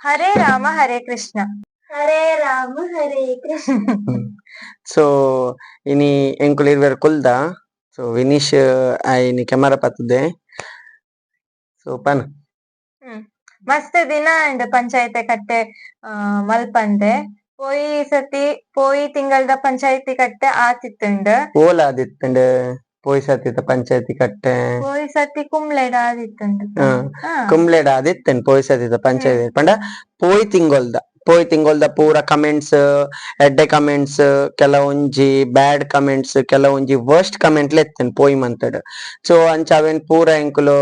ಹರೇ Rama Hare Krishna. Hare Rama Hare Krishna. So ಇನಿ ಎಂಕುಲು ಇರುವೆರ್ ಕುಲ್ದ? So Vinesh ಇನಿ ಕೆಮರಾ ಪತ್ತುದೆ ಸೊ ಪನ್. ಮಸ್ತ್ ದಿನ ಇಂದ ಪಂಚಾಯತಿ ಕಟ್ಟೆ ಆ, ಮಲ್ಪಂದೆ. ಪೋಯಿ ಸತಿ ಪೋಯಿ ತಿಂಗಳದ ಪಂಚಾಯತಿ ಕಟ್ಟೆ ಆತಿತ್ತುಂಡು ಓಲ ಆದಿತ್ತಂಡ್ ಪೋಯ್ ಸತಿತ ಪಂಚಾಯತಿ ಕಟ್ಟೆ ಪೋಯಿ ಸತಿ ಕುಂಬ್ಳೆಡ ಆದಿತ್ತುಂಡು ಹಾ. ಹಾ. ಕುಂಬ್ಲೆಡ ಆದಿತ್ತೇನ್ ಪೋಯ್ ಸತಿತ ಪಂಚಾಯತಿ ಪಂಡ ಪೋಯ್ ತಿಂಗೊಲ್ದ ಪೋಯ್ ತಿಂಗಳ್ದ ಪೂರ ಕಮೆಂಟ್ಸ್ ಎಡ್ಡೆ ಕಮೆಂಟ್ಸ್ ಕೆಲವೊಂಜಿ ಬ್ಯಾಡ್ ಕಮೆಂಟ್ಸ್ ಕೆಲವೊಂಜಿ ವರ್ಸ್ಟ್ ಕಮೆಂಟ್ ಲೆತ್ತೇನ್ ಪೋಯ್ ಮಂತಡ್ ಸೊ ಅಂಚ ಅವೆನ್ ಪೂರ ಎಂಕುಲು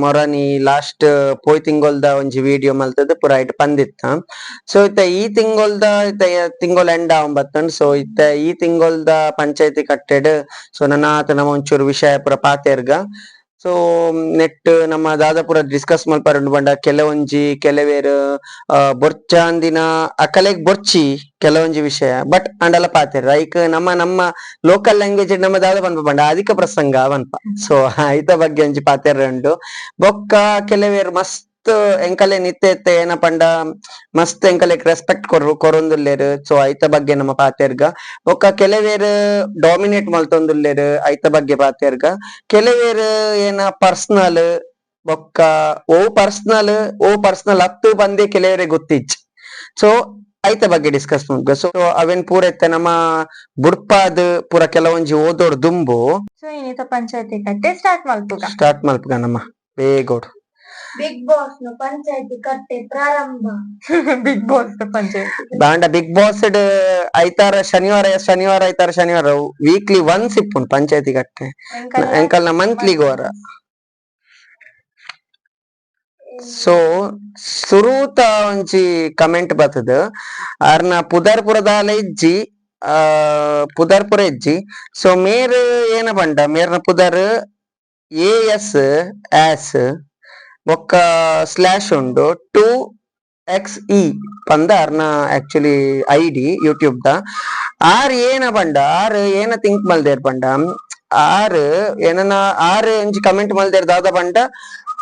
ಮೊರನಿ ಲಾಸ್ಟ್ ಪೋಯ್ ತಿಂಗೊಲ್ದ ಒಂಜಿ ವಿಡಿಯೋ ಮಲ್ತದ ಪೂರ ಐಟ್ ಪಂದಿತ್ತ ಸೊ ಇತ್ತ ಈ ತಿಂಗೊಲ್ದ ಇತ್ತ ತಿಂಗೊಲ್ ಎಂಡ್ ಆವನ್ ಬತ್ತಂಡ್ ಸೊ ಇತ್ತ ಈ ತಿಂಗೊಲ್ದ ಪಂಚಾಯತಿ ಕಟ್ಟೆಡ್ ಸೊ ನನ್ನಾತ ನಮ್ಮ ಒಂಚೂರು ವಿಷಯ ಪೂರ ಪಾತೆರ್ಗ ಸೊ ನೆಟ್ ನಮ್ಮ ದಾದಾಪುರ ಡಿಸ್ಕಸ್ ಮಲ್ಪರುಂಡು ಬಂಡ. ಕೆಲವೊಂಜಿ, ಕೆಲವೇರು ಬೊರ್ಚಾಂದಿನ ಅಕಲೆಗ್ ಬೊರ್ಚಿ ಕೆಲವೊಂಜಿ ವಿಷಯ. ಬಟ್ ಅಂಡಲ ಪಾತೆರ್ ಐಕ್ ನಮ್ಮ ನಮ್ಮ ಲೋಕಲ್ ಲ್ಯಾಂಗ್ವೇಜ್ ನಮ್ಮ ದಾದ ಪನ್ಪ ಬಂಡ. ಅಧಿಕ ಪ್ರಸಂಗ ಅವನ್ಪ ಸೊ ಐತ ಬಗ್ಗೆ ಒಂಜಿ ಪಾತೆರ್ ಉಂಡು. ಬೊಕ್ಕ, ಕೆಲವೇರು ಮಸ್ತ್ ಎಂಕಲೆ ನಿತ್ಯ ಎತ್ತ ಏನ ಪಂಡ ಮಸ್ತ್ ಎಂಕಲೆಗ್ ರೆಸ್ಪೆಕ್ಟ್ ಕೊರ್ರು ಕೊರೊಂದುಲ್ಲೆರ್. ಸೊ ಐತ ಬಗ್ಗೆ ನಮ್ಮ ಪಾತೆರ್ಗ. ಬೊಕ್ಕ ಕೆಲವೇರ್ ಡಾಮಿನೇಟ್ ಮಲ್ತೊಂದುಲ್ಲೆರ್ ಐತ ಬಗ್ಗೆ ಪಾತೆರ್ಗ. ಕೆಲವೇರ್ ಏನ ಪರ್ಸನಲ್ ಬೊಕ್ಕ ಓ ಪರ್ಸನಲ್ ಓ ಪರ್ಸನಲ್ ಹತ್ತು ಬಂದೇ ಕೆಲವರೇ ಗೊತ್ತಿಚ್ ಸೊ ಐತ ಬಗ್ಗೆ ಡಿಸ್ಕಸ್ ಮಾಡ್ಬೇಕು. ಸೊ ಅವೇನ್ ಪೂರ ಎತ್ತ ನಮ್ಮ ಬುಡ್ಪಾದ್ ಪೂರ ಕೆಲವೊಂಜಿ ಓದೋಡ್ ದುಂಬು. ಸೊ ಏನಿತ ಪಂಚಾಯತಿ ಕಟ್ಟೆ ಸ್ಟಾರ್ಟ್ ಮಲ್ಪುಗ ಸ್ಟಾರ್ಟ್ ಮಲ್ಪಗ ನಮ್ಮ. ಬೇಗೋಡು. ಬಿಗ್ ಬಾಸ್ನ ಪಂಚಾಯತಿ ಕಟ್ಟೆ ಪ್ರಾರಂಭ. ಬಿಗ್ ಬಾಸ್ ಪಂಚಾಯತಿ. ದಾಂಡ ಬಿಗ್ ಬಾಸ್ ಐತಾರ ಶನಿವಾರ ಶನಿವಾರ ಐತಾರ ಶನಿವಾರ? ವೀಕ್ಲಿ ಒನ್ಸ್ ಇಪ್ಪುನ್ ಪಂಚಾಯತಿ ಕಟ್ಟೆ. ಎಂಕಲ್ನ ಮಂತ್ಲಿ ಗೋರ ಸೊ ಸುರೂತ ಒಂಜಿ ಕಮೆಂಟ್ ಬರ್ತದ. ಅರ್ನ ಪುದರ್ಪುರದಾಲ ಇಜ್ಜಿ ಪುದರ್ಪುರ ಇಜ್ಜಿ. ಸೊ ಮೇರ್ ಏನ ಪಂಡ ಮೇರ್ನ ಪುದರ್ ಎ ಎಸ್ ಆಸ್ ಬೊಕ್ಕ ಸ್ಲಾಶ್ ಉಂಡು ಟು ಎಕ್ಸ್ ಇ ಪಂದ ಅರ್ನ ಆಕ್ಚುಲಿ ಐ ಡಿ ಯೂಟ್ಯೂಬ್ ದ ಆರ್ ಏನ ಬಂಡ ಆರ್ ಏನ ಥಿಂಕ್ ಮಲ್ದೇರ್ ಪಂಡ ಆರ್ ಏನನ್ನ ಆರ್ ಒಂಜಿ ಕಮೆಂಟ್ ಮಲ್ದೇರ್ ದಾದ ಬಂಡ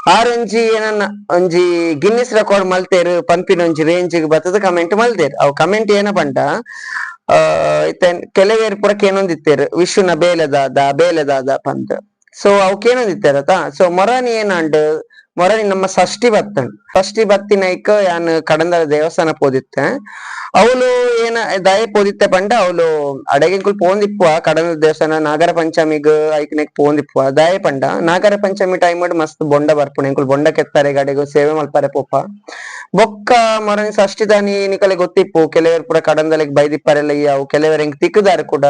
ಆರ್ ಒಂಜಿ ಏನನ್ನ ಒಂಜಿ ಗಿನ್ನಿಸ್ ರೆಕಾರ್ಡ್ ಮಲ್ತೇರು ಪಂಪಿನ ಒಂಜಿ ರೇಂಜ್ ಬತ್ತದ ಕಮೆಂಟ್ ಮಲ್ದೇರ್ ಅವು ಕಮೆಂಟ್ ಏನ ಬಂಡ ಕೆಲವೇರು ಪೂರ ಕೇನೊಂದಿತ್ತೇರು ವಿಶ್ವನ ಬೇಲೆದಾದ ಬೇಲೆದಾದ ಪಂದ್ ಸೊ ಅವು ಕೇನೊಂದಿತ್ತೇರತ ಸೊ ಮೊರಾನಿ ಏನಂಡ್ ಮೊರಾನಿ ನಮ್ಮ ಷಷ್ಠಿ ಬತ್ತಂಡ್ ಷಷ್ಠಿ ಬತ್ತಿನೈಕ್ ಯಾನ್ ಕಡಂದ ದೇವಸ್ಥಾನ ಪೋದಿತ್ತೆ. ಅವಳು ಏನ ದಯ ಪೋದಿತ್ತೆ ಪಂಡ, ಅವಳು ಅಡಗೆಂಕುಲ್ ಪೋಂದಿಪ್ಪ ಕಡಂದ ದೇವಸ್ಥಾನ, ನಾಗರ ಪಂಚಮಿಗ್ ಐಕ್ನೆಕ್ ಪೋಂದಿಪ್ಪುವ ದಯ ಪಂಡ. ನಾಗರ ಪಂಚಮಿ ಟೈಮ್ ಮಸ್ತ್ ಬೊಂಡ ಬರ್ಪುಣ ಎಂಕುಲ್ ಬೊಂಡ ಕೆತ್ತಾರೆ ಗಾಡಿಗೂ, ಸೇವೆ ಮಲ್ಪಾರೆ ಪೋಪ. ಬೊಕ್ಕ ಮೊರನಿ ಷಷ್ಠಿ ದಾನಿ ನಿಕಲೆ ಗೊತ್ತಿಪ್ಪು ಕೆಲವರು ಪೂರ ಕಡಂದಲೆಗ್ ಬೈದಿಪ್ಪಾರೆಲ್ಲ ಅವು ಕೆಲವರು ಹೆಂಗ್ ತಿಕ್ಕದಾರೆ ಕೂಡ.